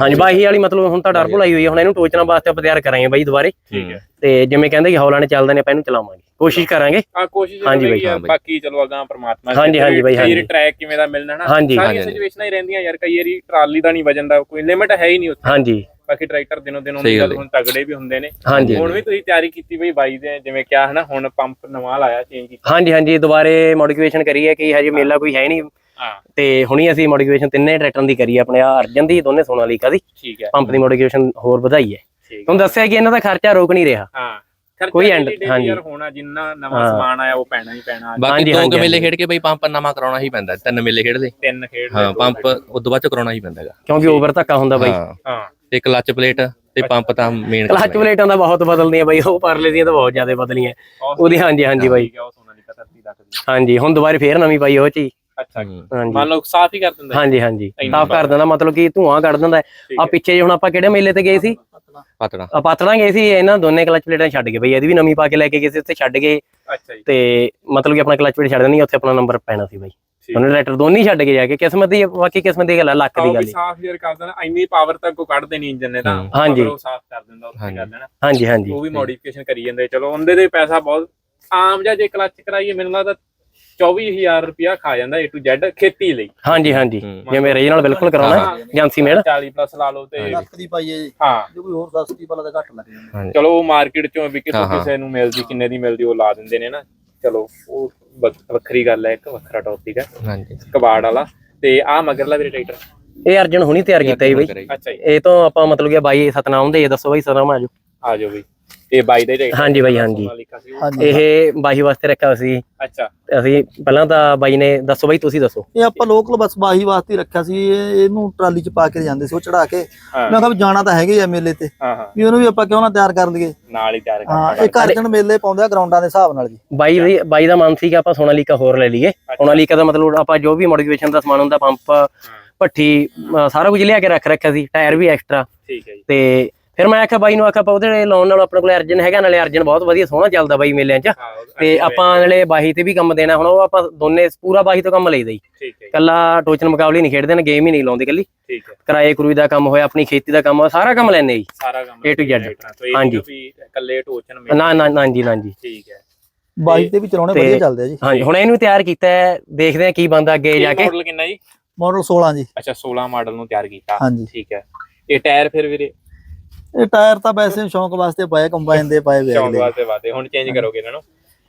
ਹਾਂਜੀ ਬਾਈ ਵਾਲੀ ਮਤਲਬ ਹੁਣ ਤਾਂ ਟਰਬੋ ਲਾਈ ਹੋਈ ਹੈ ਹੁਣ ਇਹਨੂੰ ਟੋਚਣਾ ਵਾਸਤੇ ਆਪਾਂ ਤਿਆਰ ਕਰਾਂਗੇ ਬਾਈ ਦੁਬਾਰੇ। ਠੀਕ ਹੈ। ਤੇ ਜਿਵੇਂ ਕਹਿੰਦੇ ਕਿ ਹੌਲੈਂਡ ਚੱਲਦੇ ਨੇ ਆਪਾਂ ਇਹਨੂੰ ਚਲਾਵਾਂਗੇ। ਕੋਸ਼ਿਸ਼ ਕਰਾਂਗੇ। ਆ ਕੋਸ਼ਿਸ਼ ਹਾਂਜੀ ਹਾਂਜੀ ਬਾਈ, ਹਾਂ। ਬਾਕੀ ਚਲੋ ਅਗਾਂ ਪ੍ਰਮਾਤਮਾ ਹਾਂਜੀ, ਹਾਂਜੀ ਬਾਈ, ਹਾਂਜੀ। ਟਰੈਕ ਕਿਵੇਂ ਦਾ ਮਿਲਣਾ ਨਾ। ਹਾਂਜੀ, ਸਾਰੀਆਂ। ਸਿਚੁਏਸ਼ਨਾਂ ਹੀ ਰਹਿੰਦੀਆਂ ਯਾਰ ਕਈ ਵਾਰੀ ਟਰਾਲੀ ਦਾ ਨਹੀਂ ਵਜਨ ਦਾ ਕੋਈ ਲਿਮਿਟ ਹੈ ਹੀ ਨਹੀਂ ਉੱਥੇ। ਹਾਂਜੀ। ਬਾਕੀ ਟਰੈਕਟਰ ਦਿਨੋਂ ਦਿਨ ਹੁਣ ਤਗੜੇ ਵੀ ਹੁੰਦੇ ਨੇ। ਹਾਂਜੀ। ਹੁਣ ਵੀ ਤੁਸੀਂ ਤਿਆਰੀ ਕੀਤੀ ਬਈ ਬਾਈ ਦੇ ਜਿਵੇਂ ਕਿਹਾ ਹਨਾ ਹੁਣ ਪੰਪ ਨਵਾਂ ਲਾਇਆ ਚੇਂਜ ਕੀਤਾ। ਹਾਂਜੀ ਹਾਂਜੀ ਦੁਬਾਰੇ ਮੋਡੀਫਿਕੇਸ਼ਨ ਕਰੀ ਹੈ ਕਿ ਹਜੇ ਮੇਲਾ ਕੋਈ ਹੈ ਨਹੀਂ। ਹਾਂ ਤੇ ਹੁਣੀ ਅਸੀਂ ਮੋਡੀਫਿਕੇਸ਼ਨ ਤਿੰਨੇ ਟਰੈਕਟਰਾਂ ਦੀ ਕਰੀ ਆਪਣੇ ਆ ਅਰਜਨ ਦੀ ਦੋਨੇ ਸੋਨਾਲੀਕਾ ਦੀ। ਠੀਕ ਹੈ। ਪੰਪ ਦੀ ਮੋਡੀਫਿਕੇਸ਼ਨ ਹੋਰ ਵਧਾਈ ਹੈ। ਤੁਹਾਨੂੰ ਦੱਸਿਆ ਕਿ ਇਹਨਾਂ ਦਾ ਖਰਚਾ ਰੋਕ ਨਹੀਂ ਰਿਹਾ। ਹਾਂ। ਕੋਈ ਐਂਡ ਹਾਂਜੀ। ਯਾਰ ਹੋਣਾ ਜਿੰਨਾ ਨਵਾਂ। ਸਮਾਨ ਆਇਆ ਉਹ ਪੈਣਾ ਹੀ ਪੈਣਾ। ਬਾਕੀ ਦੋ ਮੇਲੇ। ਖੇਡ ਕੇ ਬਈ ਪੰਪ ਨਵਾਂ ਕਰਾਉਣਾ ਹੀ ਪੈਂਦਾ ਤਿੰਨ ਮੇਲੇ ਖੇਡਦੇ ਤਿੰਨ ਖੇਡ ਹਾਂ ਪੰਪ ਉਦੋਂ ਬਾਅਦ ਚ ਕਰਾਉਣਾ ਹੀ ਪੈਂਦਾ ਹੈਗਾ ਕਿਉਂਕਿ ਓਵਰ ਧੱਕਾ ਹੁੰਦਾ ਬਾਈ। ਹਾਂ। ਤੇ ਕਲਚ ਪਲੇਟ ਤੇ ਪੰਪ ਤਾਂ ਮੇਨ ਕਲਚ ਪਲੇਟਾਂ ਦਾ ਬਹੁਤ ਬਦਲਦੀਆਂ ਬਾਈ ਉਹ ਪਰਲੇ ਦੀਆਂ ਤਾਂ ਬਹੁਤ ਜ਼ਿਆਦਾ ਬਦਲੀਆਂ। ਉਹਦੀ ਹਾਂਜੀ ਹਾਂਜੀ ਬਾਈ। ਹਾਂਜੀ ਹੁਣ ਦੁਬਾਰੇ ਫੇਰ ਨਵੀਂ ਪਾਈ ਉਹ ਚ ਹੀ ਅੱਛਾ ਹਾਂਜੀ। ਮੰਨ ਲਓ ਸਾਫ਼ ਹੀ ਕਰ ਦਿੰਦਾ। ਹਾਂਜੀ ਹਾਂਜੀ। ਇੰਨਾ ਸਾਫ਼ ਕਰ ਦਿੰਦਾ ਮਤਲਬ ਕਿ ਧੂਆਂ ਕੱਢ ਦਿੰਦਾ ਠੀਕ ਆ ਪਿੱਛੇ ਜੇ ਹੁਣ ਆਪਾਂ ਕਿਹੜੇ ਮੇਲੇ ਤੇ ਗਏ ਸੀ? ਪਤੜਾ ਆ ਪਾਤੜਾਂ ਗਏ ਸੀ ਇਹਨਾਂ ਦੋਨੇ ਕਲਚ ਪਲੇਟਾਂ ਛੱਡ ਗਏ ਬਈ ਇਹਦੀ ਵੀ ਨਵੀਂ ਪਾ ਕੇ ਲੈ ਕੇ ਗਏ ਸੀ ਉੱਥੇ ਛੱਡ ਗਏ। ਅੱਛਾ ਜੀ। ਤੇ ਮਤਲਬ ਕਿ ਆਪਣਾ ਕਲਚ ਪਲੇਟ ਛੱਡ ਦੇਣੀ ਉੱਥੇ ਆਪਣਾ ਨੰਬਰ ਪੈਣਾ ਸੀ ਬਾਈ। ਠੀਕ। ਉਹਨੇ ਟਰੈਕਟਰ ਦੋਨੇ ਹੀ ਛੱਡ ਕੇ ਜਾ ਕੇ ਕਿਸਮਤ ਦੀ ਬਾਕੀ ਕਿਸਮਤ ਦੀ ਗੱਲ ਆ ਲੱਕ ਉਹ ਦੀ ਵੀ ਗੱਲ ਹੀ। ਸਾਫ਼ ਯਾਰ ਕਰ ਦੇਣਾ ਇੰਨੀ ਪਾਵਰ ਤੱਕ ਕੋ ਕੱਢਦੇ ਨਹੀਂ ਇੰਜਨ ਨੇ ਤਾਂ। ਹਮ। ਹਾਂਜੀ। ਮਗਰ ਉਹ ਸਾਫ਼ ਕਰ ਦਿੰਦਾ ਉੱਥੇ ਹਾਂਜੀ। ਕਰ ਦੇਣਾ। ਹਾਂਜੀ ਹਾਂਜੀ। ਉਹ ਵੀ ਮੋਡੀਫਿਕੇਸ਼ਨ ਕਰੀ ਜਾਂਦੇ ਚਲੋ ਉਹਦੇ ਦੇ ਪੈਸਾ ਬਹੁਤ ਆਮ ਜਾਂ ਜੇ ਕਲਚ ਕਰਾਈਏ ਮੈਨੂੰ ਲੱਗਦਾ 24000 ਰੁਪਿਆ ਖਾ ਜਾਂਦਾ A to Z ਖੇਤੀ ਲਈ। ਹਾਂਜੀ ਹਾਂਜੀ। ਹੂੰ। ਜਿਵੇਂ ਰੇ ਨਾਲ ਬਿਲਕੁਲ ਕਰਾਉਣਾ ਹਾਂ। ਏਜੰਸੀ ਮੇਲ। 40 ਪਲੱਸ ਲਾ ਲਓ ਤੇ ਲੱਖ ਦੀ ਪਾਈਏ ਜੀ। ਹਾਂ। ਜੇ ਕੋਈ ਹੋਰ ਸਸਤੀ ਵਾਲਾ ਤਾਂ ਘੱਟ ਲੱਗ ਜਾਂਦਾ ਚਲੋ ਉਹ ਮਾਰਕੀਟ ਚੋਂ ਵੀ ਹਾਂ। ਕਿਸੇ ਨੂੰ ਮਿਲਦੀ ਕਿੰਨੇ ਦੀ ਮਿਲਦੀ ਉਹ ਲਾ ਦਿੰਦੇ ਨੇ ਨਾ। ਚਲੋ ਉਹ ਵੱਖ- ਵੱਖਰੀ ਗੱਲ ਹੈ ਇੱਕ ਵੱਖਰਾ ਟੌਪਿਕ ਹੈ। ਹਾਂਜੀ। ਕਬਾੜ ਵਾਲਾ। ਤੇ ਆ ਮਗਰਲਾ ਵੀਰੇ ਟਰੈਕਟਰ। ਇਹ ਅਰਜਨ ਹੁਣੀ ਤਿਆਰ ਕੀਤਾ ਜੀ ਬਈ। ਅੱਛਾ ਜੀ। ਇਹ ਤੋਂ ਆਪਾਂ ਮਤਲਬ ਕਿ ਬਾਈ ਸਤਨਾਮ ਦੇ ਦੱਸੋ ਬਾਈ ਸਤਨਾਮ ਆਜੋ ਆ ਜਾਓ ਬਈ। ਇਹ ਬਾਈ ਦਾ ਹੀ ਟਰੈਕਟਰ ਹਾਂਜੀ ਬਾਈ, ਹਾਂਜੀ। ਇਹ ਬਾਈ ਵਾਸਤੇ ਰੱਖਿਆ ਸੀ। ਅੱਛਾ। ਅਸੀਂ ਪਹਿਲਾਂ ਤਾਂ ਬਾਈ ਨੇ ਦੱਸੋ ਬਾਈ ਤੁਸੀਂ ਦੱਸੋ। ਇਹ ਆਪਾਂ ਲੋਕਲ ਬਸ ਬਾਹੀ ਵਾਸਤੇ ਹੀ ਰੱਖਿਆ ਸੀ। ਇਹ- ਇਹਨੂੰ ਟਰਾਲੀ 'ਚ ਪਾ ਕੇ ਜਾਂਦੇ ਸੀ ਉਹ ਚੜਾ ਕੇ। ਹਾਂ। ਮੈਂ ਕਿਹਾ ਵੀ ਜਾਣਾ ਤਾਂ ਹੈਗੇ ਆ ਮੇਲੇ ਤੇ। ਹਾਂ ਹਾਂ। ਵੀ ਉਹਨੂੰ ਵੀ ਆਪਾਂ ਕਿਉਂ ਨਾ ਤਿਆਰ ਕਰ ਲਈਏ। ਨਾਲ ਹੀ ਤਿਆਰ ਹਾਂ ਇਹ ਘਰ ਮੇਲੇ ਪਾਉਂਦੇ ਆ ਗਰਾਊਂਡਾਂ ਦੇ ਹਿਸਾਬ ਨਾਲ ਜੀ। ਬਾਈ ਦੀ ਬਾਈ ਦਾ ਮਨ ਸੀ ਕਿ ਆਪਾਂ ਸੋਨਾਲੀਕਾ ਹੋਰ ਲੈ ਲਈਏ। ਸੋਨਾਲੀਕਾ ਦਾ ਮਤਲਬ ਆਪਾਂ ਜੋ ਵੀ ਮੋਡੀਫਿਕੇਸ਼ਨ ਦਾ ਸਮਾਨ ਹੁੰਦਾ ਪੰਪ ਭੱਠੀ ਸਾਰਾ ਕੁਝ ਲਿਆ ਕੇ ਰੱਖ ਰੱਖਿਆ ਸੀ। ਟਾਇਰ ਵੀ ਐਕਸਟਰਾ ਠੀਕ ਹੈ ਜੀ। ਤੇ ਫਿਰ ਮੈਂ ਆਖਿਆ ਬਾਈ ਨੂੰ ਆਖਿਆ ਆਪਾਂ ਉਹਦੇ ਲਾਉਣ ਨਾਲ ਆਪਣੇ ਕੋਲ ਅਰਜਨ ਹੈਗਾ ਨਾਲੇ ਅਰਜਨ ਬਹੁਤ ਵਧੀਆ ਸੋਹਣਾ ਚੱਲਦਾ ਬਾਈ ਮੇਲਿਆਂ 'ਚ। ਤੇ ਆਪਾਂ ਨਾਲੇ ਬਾਈ ਤੇ ਵੀ ਕੰਮ ਦੇਣਾ ਹੁਣ ਉਹ ਆਪਾਂ ਦੋਨੇ ਪੂਰਾ ਬਾਈ ਤੋਂ ਕੰਮ ਲਈਦਾ ਜੀ। ਠੀਕ ਹੈ ਜੀ, ਕੱਲਾ ਟੋਚਨ ਮੁਕਾਬਲੇ ਨਹੀਂ ਖੇਡਦੇ ਨੇ ਗੇਮ ਹੀ ਨਹੀਂ ਲਾਉਂਦੇ ਕੱਲੀ ਠੀਕ ਹੈ। ਕਿਰਾਏ ਕਰੂਈ ਦਾ ਕੰਮ ਹੋਇਆ ਆਪਣੀ ਖੇਤੀ ਦਾ ਕੰਮ ਹੋਇਆ ਸਾਰਾ ਕੰਮ ਲੈਨੇ ਜੀ। ਸਾਰਾ ਕੰਮ A to Z ਹਾਂਜੀ। ਇਕੱਲੇ ਟੋਚਨ ਨਾ ਨਾ ਨਾ ਜੀ ਨਾ ਜੀ ਠੀਕ ਹੈ। ਬਾਈ ਤੇ ਵੀ ਚਲਾਉਣੇ ਵਧੀਆ ਚੱਲਦੇ ਆ ਜੀ। ਹਾਂਜੀ ਹੁਣ ਇਹਨੂੰ ਤਿਆਰ ਕੀਤਾ ਹੈ ਦੇਖਦੇ ਆ ਕੀ ਬੰਦਾ ਅੱਗੇ ਜਾ ਕੇ। ਮਾਡਲ ਕਿੰਨਾ ਜੀ? ਮਾਡਲ 16 ਜੀ। ਅੱਛਾ 16 ਮਾਡਲ ਨੂੰ ਤਿਆਰ ਕੀਤਾ। ਹਾਂਜੀ। ਠੀਕ ਹੈ। ਇਹ ਟਾਇਰ ਫਿਰ ਵੀਰੇ? ਇਹ ਟਾਇਰ ਤਾਂ ਵੈਸੇ ਸ਼ੌਂਕ ਵਾਸਤੇ ਪਾਏ ਕੰਬਾਈਨ ਦੇ ਪਾਏ ਵੇ ਚੌਂਕ ਵਾਸਤੇ ਵਾਦੇ ਹੁਣ ਚੇਂਜ ਕਰੋਗੇ ਇਹਨਾਂ ਨੂੰ?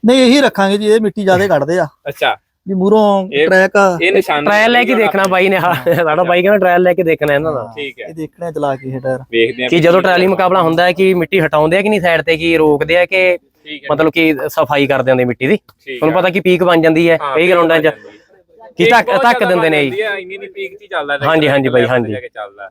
ਨਹੀਂ ਇਹੀ ਰੱਖਾਂਗੇ ਜੀ ਇਹ ਮਿੱਟੀ ਜ਼ਿਆਦਾ ਕੱਢਦੇ ਆ। ਅੱਛਾ। ਵੀ ਮੂਰੋਂ ਇਹ- ਟਰੈਕ ਇਹ ਨਿਸ਼ਾਨ ਟ੍ਰਾਇਲ ਲੈ ਕੇ ਦੇਖਣਾ ਬਾਈ ਨੇ ਹਾਂ, ਸਾਡਾ ਬਾਈ ਕਹਿੰਦਾ ਟ੍ਰਾਇਲ ਲੈ ਕੇ ਦੇਖਣਾ ਇਹਨਾਂ ਦਾ। ਠੀਕ ਹੈ। ਇਹ ਦੇਖਣਾ ਚਲਾ ਕੇ ਇਹ ਟਾਇਰ। ਵੇਖਦੇ ਆ ਕਿ ਜਦੋਂ ਟਰਾਲੀ ਮੁਕਾਬਲਾ ਹੁੰਦਾ ਹੈ ਕਿ ਮਿੱਟੀ ਹਟਾਉਂਦੇ ਆ ਕਿ ਨਹੀਂ ਸਾਈਡ ਤੇ ਕਿ ਰੋਕਦੇ ਆ ਕਿ ਠੀਕ ਹੈ। ਮਤਲਬ ਕਿ ਸਫ਼ਾਈ ਕਰ ਦਿੰਦੇ ਮਿੱਟੀ ਦੀ। ਠੀਕ ਤੁਹਾਨੂੰ ਪਤਾ ਕਿ ਪੀਕ ਬਣ ਜਾਂਦੀ ਹੈ ਕਈ ਗਰਾਊਂਡਾਂ 'ਚ ਕਿ ਧੱਕ ਧੱਕ ਦਿੰਦੇ ਨੇ ਜੀ। ਇੰਨੀ ਦੀ ਪੀਕ 'ਚ ਹੀ ਚੱਲਦਾ ਹਾਂਜੀ, ਹਾਂਜੀ ਬਾਈ, ਹਾਂਜੀ। ਲੈ ਕੇ ਚੱਲਦਾ ਹੈ।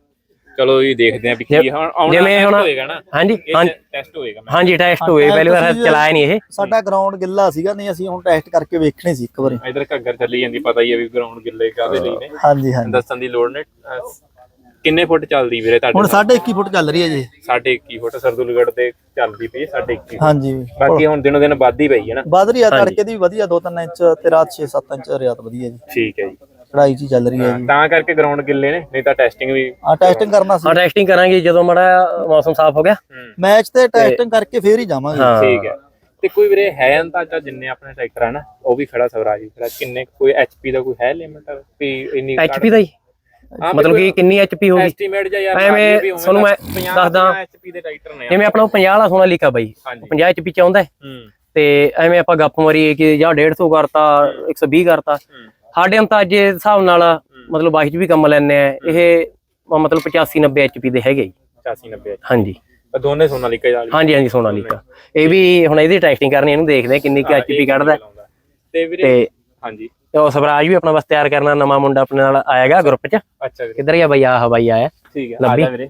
ਚਲੋ ਜੀ ਦੇਖਦੇ ਆ ਵੀ ਕੀ ਹੁਣ ਆਉਣਾ ਜਿਵੇਂ ਹੁਣ- ਹੋਏਗਾ ਨਾ। ਹਾਂਜੀ ਹਾਂਜੀ। ਟੈਸਟ ਹੋਏਗਾ ਮੈਂ। ਹਾਂਜੀ ਟੈਸਟ ਹੋਏ। ਪਹਿਲੀ ਵਾਰ ਚਲਾਇਆ ਨਹੀਂ ਇਹ। ਸਾਡਾ ਗਰਾਊਂਡ ਗਿੱਲਾ ਸੀਗਾ ਨਹੀਂ ਅਸੀਂ ਹੁਣ ਟੈਸਟ ਕਰਕੇ ਵੇਖਣੇ ਸੀ ਇੱਕ ਵਾਰੀ। ਇਧਰ ਘੱਗਰ ਚੱਲੀ ਜਾਂਦੀ ਪਤਾ ਹੀ ਹੈ ਵੀ ਗਰਾਊਂਡ ਗਿੱਲੇ ਕਾਦੇ ਲਈ ਨੇ। ਹਾਂਜੀ ਹਾਂਜੀ। ਦੱਸਣ ਦੀ ਲੋੜ ਨੇ ਕਿੰਨੇ ਫੁੱਟ ਚੱਲਦੀ ਵੀਰੇ ਹੁਣ ਤੁਹਾਡੇ 21 ਫੁੱਟ ਚੱਲ ਰਹੀ ਹੈ ਜੀ। ਸਾਢੇ 21 ਫੁੱਟ ਸਰਦੂਲਗੜ੍ਹ ਤੇ ਚੱਲਦੀ ਪਈ ਸਾਢੇ 21 ਹਾਂਜੀ। ਬਾਕੀ ਹੁਣ ਦਿਨੋ ਦਿਨ ਵੱਧਦੀ ਪਈ ਹੈ ਨਾ। ਵੱਧ ਰਹੀ ਆ ਤੜਕੇ ਦੀ ਵੀ ਵਧੀਆ 2-3 ਇੰਚ ਤੇ ਰਾਤ 6-7 ਇੰਚ ਰਿਆਤ ਵਧੀਆ ਜੀ। ਠੀਕ ਹੈ ਜੀ। ਚੜਾਈ ਜੀ ਚੱਲ ਰਹੀ ਹੈ ਜੀ। ਤਾਂ ਕਰਕੇ ਗਰਾਊਂਡ ਗਿੱਲੇ ਨੇ ਨਹੀਂ ਤਾਂ ਟੈਸਟਿੰਗ ਵੀ ਆ ਟੈਸਟਿੰਗ ਕਰਨਾ ਸੀ। ਹਾਂ ਟੈਸਟਿੰਗ ਕਰਾਂਗੇ ਜਦੋਂ ਮੜਾ ਮੌਸਮ ਸਾਫ਼ ਹੋ ਗਿਆ। ਮੈਚ ਤੇ ਟੈਸਟਿੰਗ ਕਰਕੇ ਫੇਰ ਹੀ ਜਾਵਾਂਗੇ। ਹਾਂ। ਠੀਕ ਹੈ। ਤੇ ਕੋਈ ਵੀਰੇ ਹੈ ਅੰਦਾਜ਼ਾ ਜਿੰਨੇ ਆਪਣੇ ਟਰੈਕਟਰ ਹੈ ਨਾ ਉਹ ਵੀ ਖੜਾ ਸਵਰਾਜ ਵੀ ਖੜਾ ਕਿੰਨੇ ਕੋਈ ਐਚਪੀ ਦਾ ਕੋਈ ਹੈ ਲਿਮਟ ਵੀ ਇੰਨੀ ਐਚਪੀ ਦਾ ਹੀ। ਮਤਲਬ ਕਿ ਕਿੰਨੀ ਐਚਪੀ ਹੋਗੀ ਐਸਟੀਮੇਟ ਜਾਂ ਯਾਰ ਐਵੇਂ ਤੁਹਾਨੂੰ ਮੈਂ ਦੱਸਦਾ। HP ਦੇ ਟਰੈਕਟਰ ਨੇ ਜਿਵੇਂ ਆਪਣਾ ਉਹ 50 ਵਾਲਾ ਸੋਨਾ ਲਿਖਾ ਬਾਈ। ਹਾਂਜੀ। 50 ਐਚਪੀ ਚ ਆਉਂਦਾ। ਹੈ, ਹੂੰ ਤੇ ਐਵੇਂ ਆਪਾਂ ਗੱਪ ਮਾਰੀਏ ਕਿ ਜਾਂ 150 ਕਰਤਾ 120 ਕਰਤਾ। ਸਾਡੇ ਅੰਦਾਜ਼ੇ ਦੇ ਹਿਸਾਬ ਨਾਲ ਮਤਲਬ ਬਾਈ ਚ ਵੀ ਕੰਮ ਲੈਣੇ ਆ। ਇਹ ਮਤਲਬ 85 90 ਐਚਪੀ ਦੇ ਹੈਗੇ ਜੀ। 85 90 ਹਾਂਜੀ। ਦੋਨੇ ਸੋਨਾਲੀਕਾ ਵਾਲੀ। ਹਾਂਜੀ ਹਾਂਜੀ ਸੋਨਾ ਲਿਖਾ ਇਹ ਵੀ ਹੁਣ ਇਹਦੀ ਟੈਸਟਿੰਗ ਕਰਨੀ ਇਹਨੂੰ ਦੇਖਦੇ ਆ ਕਿੰਨੀ ਕੁ ਐਚਪੀ ਕੱਢਦਾ। ਹੈ। ਤੇ ਵੀਰੇ ਤੇ ਹਾਂਜੀ। ਉਹ ਸਵਰਾਜ ਵੀ ਆਪਣਾ ਬਸ ਤਿਆਰ ਕਰਨਾ ਨਵਾਂ ਮੁੰਡਾ ਆਪਣੇ ਨਾਲ ਆਏਗਾ ਗਰੁੱਪ ਚ। ਅੱਛਾ ਵੀਰੇ ਕਿੱਧਰ ਗਿਆ ਬਾਈ? ਆਹ ਬਾਈ ਆਇਆ। ਠੀਕ ਹੈ ਆ ਲੱਭੀ। ਜਾ ਵੀਰੇ।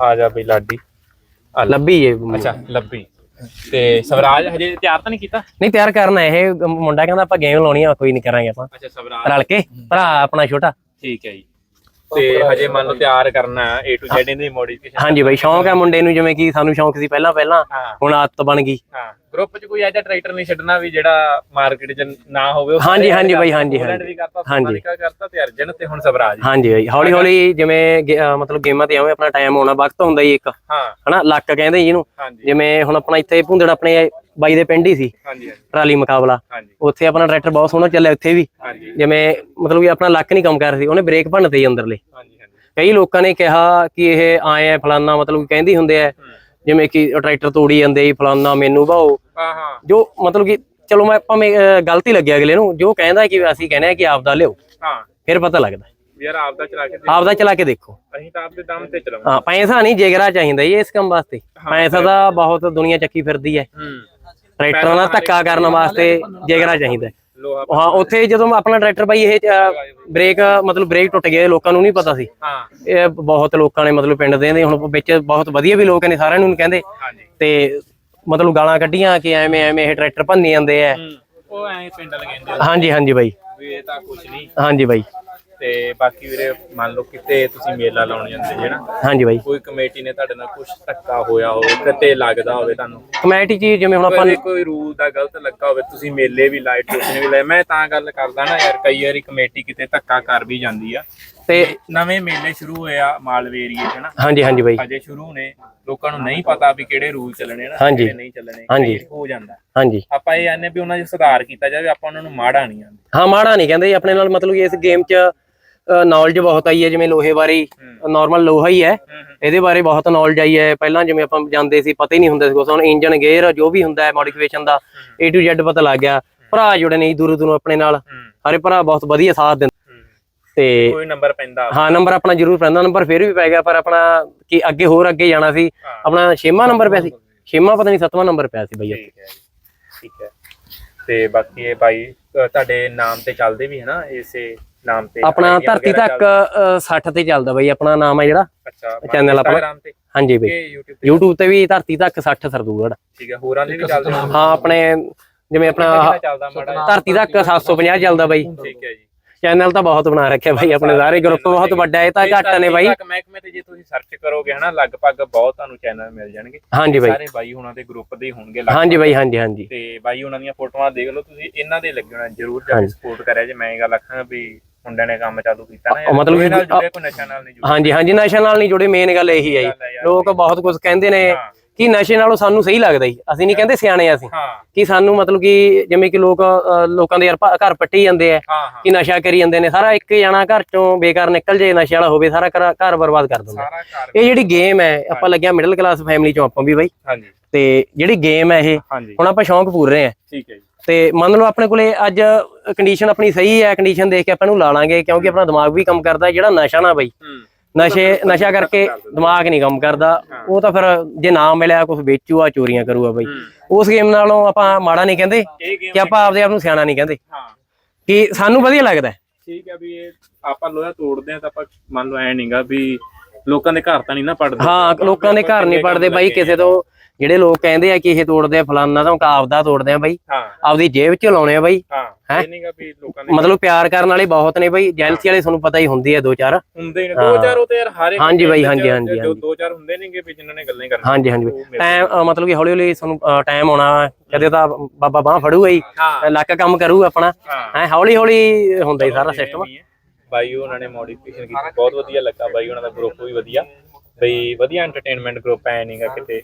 ਆ ਜਾ ਬਈ ਲਾਡੀ। ਲੱਭੀ ਜੇ ਅੱਛਾ ਲੱਭੀ। ਤੇ ਸਵਰਾਜ ਹਜੇ ਤਿਆਰ ਤਾਂ ਨਹੀਂ ਕੀਤਾ? ਨਹੀਂ ਤਿਆਰ ਕਰਨਾ ਇਹ ਮੁੰਡਾ ਕਹਿੰਦਾ ਆਪਾਂ ਗੇਮ ਲਾਉਣੀ ਆ ਕੋਈ ਨਹੀਂ ਕਰਾਂਗੇ ਆਪਾਂ। ਅੱਛਾ ਸਵਰਾਜ। ਰਲ ਕੇ ਭਰਾ ਆਪਣਾ ਛੋਟਾ। ਠੀਕ ਹੈ ਜੀ। ਤੇ ਹਜੇ ਮੰਨ ਲਓ ਤਿਆਰ ਕਰਨਾ A to Z ਇਹਦੀ ਮੋਡੀਫਿਕੇਸ਼ਨ ਹਾਂਜੀ ਬਾਈ ਸ਼ੌਂਕ ਹੈ ਮੁੰਡੇ ਨੂੰ ਜਿਵੇਂ ਕਿ ਸਾਨੂੰ ਸ਼ੌਂਕ ਸੀ ਪਹਿਲਾਂ ਪਹਿਲਾਂ ਹੁਣ ਆਦਤ ਬਣ ਗਈ। ਹਾਂ। ਗਰੁੱਪ 'ਚ ਕੋਈ ਐਜਾ ਟਰੈਕਟਰ ਨਹੀਂ ਛੱਡਣਾ ਵੀ ਜਿਹੜਾ ਮਾਰਕੀਟ 'ਚ ਨਾ ਹੋਵੇ ਹਾਂਜੀ, ਹਾਂਜੀ ਬਾਈ, ਹਾਂਜੀ, ਹਾਂਜੀ। ਵੀ ਕਰਤਾ ਹਾਂਜੀ। ਕਰਤਾ ਤੇ ਅਰਜਨ ਤੇ ਹੁਣ ਸਵਰਾਜ ਹਾਂਜੀ ਬਾਈ ਹੌਲੀ ਹੌਲੀ ਜਿਵੇਂ ਮਤਲਬ ਗੇਮਾਂ ਤੇ ਆਵੇਂ ਆਪਣਾ ਟਾਈਮ ਹੋਣਾ ਵਕਤ ਹੁੰਦਾ ਜੀ ਇੱਕ। ਹਾਂ। ਹਨਾ ਲੱਕ ਕਹਿੰਦੇ ਇਹਨੂੰ। ਜਿਵੇਂ ਹੁਣ ਆਪਣਾ ਇੱਥੇ ਭੁੰਦੜ ਆਪਣੇ ਬਾਈ ਦੇ ਪਿੰਡ ਹੀ ਸੀ। ਹਾਂਜੀ ਟਰਾਲੀ ਮੁਕਾਬਲਾ। ਹਾਂਜੀ। ਉੱਥੇ ਆਪਣਾ ਟਰੈਕਟਰ ਬਹੁਤ ਸੋਹਣਾ ਚੱਲਿਆ ਉੱਥੇ ਵੀ। ਹਾਂਜੀ। ਜਿਵੇਂ ਮਤਲਬ ਕਿ ਆਪਣਾ ਲੱਕ ਨਹੀਂ ਕੰਮ ਕਰ ਰਹੀ ਉਹਨੇ ਬ੍ਰੇਕ ਭੰਨਤੇ ਜੀ ਅੰਦਰਲੇ। ਹਾਂਜੀ ਹਾਂਜੀ। ਕਈ ਲੋਕਾਂ ਨੇ ਕਿਹਾ ਕਿ ਇਹ ਆਏ ਆ ਫਲਾਨਾ ਮਤਲਬ ਕਹਿੰਦੀ ਹੁੰਦੇ ਆ। ਜਿਵੇਂ ਕਿ ਟਰੈਕਟਰ ਤੋੜੀ ਜਾਂਦੇ ਜੀ ਫਲਾਨਾ ਮੈਨੂੰ ਭਾਓ ਹਾਂ ਹਾਂ। ਜੋ ਮਤਲਬ ਕਿ ਚਲੋ ਮੈਂ ਭਾਵੇਂ ਅਹ, ਗਲਤੀ ਲੱਗਿਆ ਅਗਲੇ ਨੂੰ ਜੋ ਕਹਿੰਦਾ ਕਿ ਅਸੀਂ ਕਹਿੰਦੇ ਆ ਕਿ ਆਪਦਾ ਲਿਓ। ਹਾਂ। ਫਿਰ ਪਤਾ ਲੱਗਦਾ। ਯਾਰ ਆਪਦਾ ਚਲਾ ਕੇ ਦੇ- ਆਪਦਾ ਚਲਾ ਕੇ ਦੇਖੋ। ਅਸੀਂ ਤਾਂ ਆਪਦੇ ਦਮ ਤੇ ਚਲਾਉਂਦੇ। ਹਾਂ ਪੈਸਾ ਨਹੀਂ ਜਿਗਰਾ ਚਾਹੀਦਾ ਜੀ ਇਸ ਕੰਮ ਵਾਸਤੇ। ਪੈਸਾ ਦਾ ਬਹੁਤ ਦੁਨੀਆ ਚੱਕੀ ਫਿਰਦੀ ਹੈ। ਟਰੈਕਟਰਾਂ ਨਾਲ ਧੱਕਾ ਕਰਨ ਵਾਸਤੇ ਜਿਗਰਾ ਚਾਹੀਦਾ। ਲੋਹਾ ਹਾਂ ਉੱਥੇ ਜਦੋਂ ਆਪਣਾ ਟਰੈਕਟਰ ਬਾਈ ਇਹ ਬ੍ਰੇਕ ਮਤਲਬ ਬ੍ਰੇਕ ਟੁੱਟ ਗਿਆ ਲੋਕਾਂ ਨੂੰ ਨਹੀਂ ਪਤਾ ਸੀ। ਹਾਂ। ਇਹ ਬਹੁਤ ਲੋਕਾਂ ਨੇ ਮਤਲਬ ਪਿੰਡ ਦੇ ਨੇ ਹੁਣ ਵਿੱਚ ਬਹੁਤ ਵਧੀਆ ਵੀ ਲੋਕ ਨੇ ਸਾਰਿਆਂ ਨੂੰ ਕਹਿੰਦੇ। ਤੇ ਮਤਲਬ ਗਾਲਾਂ ਕੱਢੀਆਂ ਕਿ ਐਵੇਂ ਐਵੇਂ ਇਹ ਟਰੈਕਟਰ ਭੰਨੇ ਜਾਂਦੇ ਆ ਉਹ ਐਂ ਪਿੰਡ ਲਗਾਉਂਦੇ ਹਾਂਜੀ ਹਾਂਜੀ ਬਾਈ। ਵੀ ਇਹ ਤਾਂ ਕੁਝ ਨਹੀਂ ਹਾਂਜੀ ਬਾਈ। ਤੇ ਬਾਕੀ ਵੀਰੇ ਮੰਨ ਲਓ ਕਿਤੇ ਤੁਸੀਂ ਮੇਲਾ ਲਾਉਣ ਜਾਂਦੇ ਜੇ ਨਾ ਹਾਂਜੀ ਬਾਈ। ਕੋਈ ਕਮੇਟੀ ਨੇ ਤੁਹਾਡੇ ਨਾਲ ਕੁਝ ਧੱਕਾ ਹੋਇਆ ਹੋਵੇ ਕਿਤੇ ਲੱਗਦਾ ਹੋਵੇ ਤੁਹਾਨੂੰ? ਕਮੇਟੀ ਜੀ ਜਿਵੇਂ ਹੁਣ ਆਪਾਂ ਕੋਈ ਕੋਈ ਰੂਲ ਦਾ ਗਲਤ ਲੱਗਾ ਹੋਵੇ ਤੁਸੀਂ ਮੇਲੇ ਵੀ ਲਾਏ ਟੋਚਨੇ ਵੀ ਲਾਏ। ਮੈਂ ਤਾਂ ਗੱਲ ਕਰਦਾ ਨਾ ਯਾਰ ਕਈ ਵਾਰੀ ਕਮੇਟੀ ਕਿਤੇ ਧੱਕਾ ਕਰ ਵੀ ਜਾਂਦੀ ਆ। ਤੇ ਨਵੇਂ ਮੇਲੇ ਸ਼ੁਰੂ ਹੋਏ ਆ ਮਾਲਵੇ ਏਰੀਏ 'ਚ ਹਨਾ ਹਾਂਜੀ ਹਾਂਜੀ ਬਾਈ। ਅਜੇ ਸ਼ੁਰੂ ਨੇ। ਲੋਕਾਂ ਨੂੰ ਨਹੀਂ ਪਤਾ ਵੀ ਕਿਹੜੇ ਰੂਲ ਚੱਲਣੇ ਨਾ ਹਾਂਜੀ। ਕਿਹੜੇ ਨਹੀਂ ਚੱਲਣੇ ਹਾਂਜੀ। ਕਈ ਹੋ ਜਾਂਦਾ। ਹਾਂਜੀ। ਆਪਾਂ ਇਹ ਆਨੇ ਵੀ ਉਹਨਾਂ 'ਚ ਸੁਧਾਰ ਕੀਤਾ ਜਾਵੇ ਆਪਾਂ ਉਹਨਾਂ ਨੂੰ ਮਾੜਾ ਨਹੀਂ ਆਂਦੇ। ਹਾਂ ਮਾੜਾ ਨਹੀਂ ਕਹਿੰਦੇ ਜੀ, ਆਪਣੇ ਨਾਲ ਮਤਲਬ ਕਿ ਇਸ ਗੇਮ 'ਚ ਨੌਲੇਜ ਬਹੁਤ ਆਈ ਹੈ ਜਿਵੇਂ ਲੋਹੇ ਬਾਰੇ ਨਾਰਮਲ ਲੋਹਾ ਹੀ ਹੈ। ਇਹਦੇ ਬਾਰੇ ਬਹੁਤ ਨੌਲੇਜ ਆਈ ਹੈ। ਪਹਿਲਾਂ ਜਿਵੇਂ ਆਪਾਂ ਜਾਂਦੇ ਸੀ ਪਤਾ ਹੀ ਨਹੀਂ ਹੁੰਦਾ ਸੀ ਕੁਛ। ਹੁਣ ਇੰਜਨ ਗੇਅਰ ਜੋ ਵੀ ਹੁੰਦਾ ਹੈ ਮੋਡੀਫਿਕੇਸ਼ਨ ਦਾ A to Z ਪਤਾ ਲੱਗ ਗਿਆ। ਭਰਾ ਜੁੜੇ ਨਹੀਂ ਦੂਰੋਂ ਦੂਰੋਂ ਆਪਣੇ ਨਾਲ। ਸਾਰੇ ਭਰਾ ਬਹੁਤ ਵਧੀਆ ਸਾਥ ਦਿੰਦੇ। ਤੇ ਕੋਈ ਨੰਬਰ ਪੈਂਦਾ। ਹਾਂ ਨੰਬਰ ਆਪਣਾ ਜ਼ਰੂਰ ਪੈਂਦਾ। ਨੰਬਰ ਫਿਰ ਵੀ ਪੈ ਗਿਆ ਪਰ ਆਪਣਾ ਕਿ ਅੱਗੇ ਹੋਰ ਅੱਗੇ ਜਾਣਾ ਸੀ। ਆਪਣਾ ਛੇਵਾਂ ਨੰਬਰ ਪਿਆ ਸੀ। ਛੇਵਾਂ ਪਤਾ ਨਹੀਂ ਸੱਤਵਾਂ ਨੰਬਰ ਪਿਆ ਸੀ ਬਈ ਠੀਕ ਹੈ ਜੀ, ਠੀਕ ਹੈ। ਤੇ ਬਾਕੀ ਇਹ ਅ, ਤੁਹਾਡੇ ਨਾਮ ਤੇ ਚੱਲਦੇ ਵੀ ਹੈ ਨਾ ਇਸੇ ਨਾਮ ਤੇ ਆਪਣਾ ਧਰਤੀ ਤੱਕ ਅ, 60 ਤੇ ਚੱਲਦਾ ਬਈ ਆਪਣਾ ਨਾਮ ਹੈ ਜਿਹੜਾ। ਅੱਛਾ ਚੈਨਲ ਆਪਣਾ। ਹਾਂਜੀ ਬਈ। YouTube ਤੇ ਵੀ ਧਰਤੀ ਤੱਕ 60 ਸਰਦੂਗੜ ਠੀਕ ਹੈ ਹੋਰਾਂ ਦੇ ਵੀ ਚੱਲਦੇ ਹੋ ਆਪਣੇ ਜਿਵੇਂ ਧਰਤੀ ਤੱਕ 750 ਚੱਲਦਾ ਬਾਈ। ਠੀਕ ਹੈ ਜੀ। ਚੈਨਲ ਤਾਂ ਬਹੁਤ ਬਣਾ ਰੱਖਿਆ ਬਾਈ ਆਪਣੇ ਸਾਰੇ ਗਰੁੱਪ ਬਹੁਤ ਵੱਡਾ ਹੈ ਤਾਂ ਘੱਟ ਨੇ ਬਾਈ। ਮਹਿਕਮੇ ਤੇ ਜੇ ਤੁਸੀਂ ਸਰਚ ਕਰੋਗੇ ਹਨਾ ਲਗਭਗ ਬਹੁਤ ਤੁਹਾਨੂੰ ਚੈਨਲ ਮਿਲ ਜਾਣਗੇ। ਹਾਂਜੀ ਬਾਈ। ਸਾਰੇ ਬਾਈ ਉਹਨਾਂ ਦੇ ਗਰੁੱਪ ਦੇ ਹੀ ਹੋਣਗੇ ਲਗਭਗ। ਹਾਂਜੀ ਬਾਈ ਹਾਂਜੀ ਹਾਂਜੀ। ਤੇ ਬਾਈ ਉਹਨਾਂ ਦੀਆਂ ਫੋਟੋਆਂ ਦੇਖ ਲਓ ਤੁਸੀਂ ਇਹਨਾਂ ਦੇ ਲੱਗੇ ਹੋਣਾ ਜਰੂਰ ਜਾ ਕੇ ਸਪੋਰਟ ਕਰਿਆ ਜੇ ਮੈਂ ਇਹ ਗੱਲ ਆਖਾਂ ਵੀ ਮੁੰਡਿਆਂ ਨੇ ਕੰਮ ਚਾਲੂ ਕੀਤਾ ਨਾ ਮਤਲਬ ਕੋਈ ਨਾਲ ਜੁੜੇ ਕੋਈ ਨਸ਼ਾ ਨਾਲ ਨਹੀਂ ਜੁੜੇ ਹਾਂਜੀ ਹਾਂਜੀ ਨਸ਼ੇ ਨਾਲ ਨਹੀਂ ਜੁੜੇ ਮੇਨ ਗੱਲ ਇਹੀ ਹੈ ਜੀ। ਲੋਕ ਬਹੁਤ ਕੁਝ ਕਹਿੰਦੇ ਨੇ। ਕਿ ਨਸ਼ੇ ਨਾਲੋਂ ਸਾਨੂੰ ਸਹੀ ਲੱਗਦਾ ਜੀ। ਅਸੀਂ ਨਹੀਂ ਕਹਿੰਦੇ ਸਿਆਣੇ ਆ ਅਸੀਂ। ਹਾਂ। ਕਿ ਸਾਨੂੰ ਮਤਲਬ ਕਿ ਜਿਵੇਂ ਕਿ ਲੋਕ ਲੋਕਾਂ ਦੇ ਯਾਰ ਘਰ ਪੱਟੀ ਜਾਂਦੇ ਆ ਹਾਂ ਹਾਂ। ਕਿ ਨਸ਼ਾ ਕਰੀ ਜਾਂਦੇ ਨੇ। ਸਾਰਾ ਇੱਕ ਜਣਾ ਘਰ ਚੋਂ ਬੇਕਾਰ ਨਿਕਲ ਜੇ ਨਸ਼ੇ ਵਾਲਾ ਹੋਵੇ ਸਾਰਾ ਘਰ ਬਰਬਾਦ ਕਰ ਦਿੰਦਾ। ਇਹ ਜਿਹੜੀ ਗੇਮ ਹੈ ਆਪਾਂ ਲੱਗਿਆ ਮਿਡਲ ਕਲਾਸ ਫੈਮਿਲੀ ਚੋਂ ਆਪਾਂ ਵੀ ਬਾਈ। ਹਾਂਜੀ। ਤੇ ਜਿਹੜੀ ਗੇਮ ਹੈ ਇਹ ਹੁਣ ਆਪਾਂ ਸ਼ੌਂਕ ਪੂਰ ਰਹੇ ਆ ਠੀਕ ਹੈ ਤੇ ਮੰਨ ਲਓ ਆਪਣੇ ਕੋਲੇ ਅੱਜ ਕੰਡੀਸ਼ਨ ਆਪਣੀ ਸਹੀ ਹੈ ਕੰਡੀਸ਼ਨ ਦੇਖ ਕੇ ਆਪਾਂ ਨੂੰ ਲਾ ਲਾਂਗੇ ਕਿਉਂਕਿ ਆਪਣਾ ਦਿਮਾਗ ਵੀ ਕੰਮ ਕਰਦਾ ਜਿਹੜਾ ਨਸ਼ਾ ਨਾ ਬਈ। ਹੂੰ। ਨਸ਼ੇ ਨਸ਼ਾ ਕਰਕੇ ਦਿਮਾਗ ਨਹੀਂ ਕੰਮ ਕਰਦਾ। ਉਹ ਤਾਂ ਫਿਰ ਜੇ ਨਾ ਮਿਲਿਆ ਕੁਝ ਵੇਚੂਗਾ ਚੋਰੀਆਂ ਕਰੂਗਾ ਬਈ। ਉਸ ਗੇਮ ਨਾਲੋਂ ਆਪਾਂ ਮਾੜਾ ਨਹੀਂ ਕਹਿੰਦੇ ਕਿ ਆਪਾਂ ਆਪਦੇ ਆਪ ਨੂੰ ਸਿਆਣਾ ਨਹੀਂ ਕਹਿੰਦੇ। ਕਿ ਸਾਨੂੰ ਵਧੀਆ ਲੱਗਦਾ। ਠੀਕ ਹੈ ਵੀ ਇਹ ਆਪਾਂ ਲੋਹਾ ਤੋੜਦੇ ਆ ਤਾਂ ਆਪਾਂ ਮੰਨ ਲਓ ਐ ਨਹੀਂਗਾ ਵੀ ਲੋਕਾਂ ਦੇ ਘਰ ਤਾਂ ਨਹੀਂ ਨਾ ਪੜਦੇ। ਹਾਂ ਲੋਕਾਂ ਦੇ ਘਰ ਨਹੀਂ ਪੜਦੇ ਬਾਈ ਕਿਸੇ ਤੋਂ ਜਿਹੜੇ ਲੋਕ ਕਹਿੰਦੇ ਆ ਕਿ ਇਹ ਤੋੜਦੇ ਆ ਫਲਾਨਾ ਤਾਂ ਆਪਦਾ ਤੋੜਦੇ ਆ ਬਾਈ। ਆਪਦੀ ਜੇਬ ਚ ਲਾਉਣੇ ਆ ਬਾਈ। ਹਾਂ ਹੈਂ? ਇਹ ਨਹੀਂਗਾ ਵੀ ਲੋਕਾਂ ਦੇ ਮਤਲਬ ਪਿਆਰ ਕਰਨ ਵਾਲੇ ਬਹੁਤ ਨੇ ਬਾਈ ਜੈਲਸੀ ਵਾਲੇ ਤੁਹਾਨੂੰ ਪਤਾ ਹੀ ਹੁੰਦੀ ਹੈ ਦੋ ਚਾਰ। ਹੁੰਦੇ ਨੇ। ਦੋ ਚਾਰ ਉਹ ਤੇ ਯਾਰ ਹਰ ਹਾਂਜੀ ਬਾਈ, ਹਾਂਜੀ, ਹਾਂਜੀ। ਦੋ ਚਾਰ ਹੁੰਦੇ ਨੇਗੇ ਵੀ ਜਿਨ੍ਹਾਂ ਨੇ ਗੱਲਾਂ ਹੀ ਕਰਨੀਆਂ। ਹਾਂਜੀ ਹਾਂਜੀ। ਟਾਈਮ ਮਤਲਬ ਕਿ ਹੌਲੀ ਹੌਲੀ ਤੁਹਾਨੂੰ ਟਾਈਮ ਆਉਣਾ ਕਦੇ ਤਾਂ ਬਾਬਾ ਬਾਹ ਫੜੂਗਾ ਹੀ ਲੱਕ ਕੰਮ ਕਰੂ ਆਪਣਾ। ਹਾਂ। ਹੌਲੀ ਹੌਲੀ ਹੁੰਦਾ ਹੀ ਸਾਰਾ ਸਿਸਟਮ। ਬਾਈ ਉਹਨਾਂ ਨੇ ਮੋਡੀਫਿਕੇਸ਼ਨ ਕੀਤੀ। ਬਹੁਤ ਵਧੀਆ ਲੱਗਾ ਬਾਈ ਉਹਨਾਂ ਦਾ ਗਰੁੱਪ ਵੀ ਵਧੀਆ। ਬਈ ਵਧੀਆ ਐਂਟਰਟੇਨਮੈਂਟ ਗਰੁੱਪ ਐ ਨਹੀਂਗਾ ਕਿਤੇ।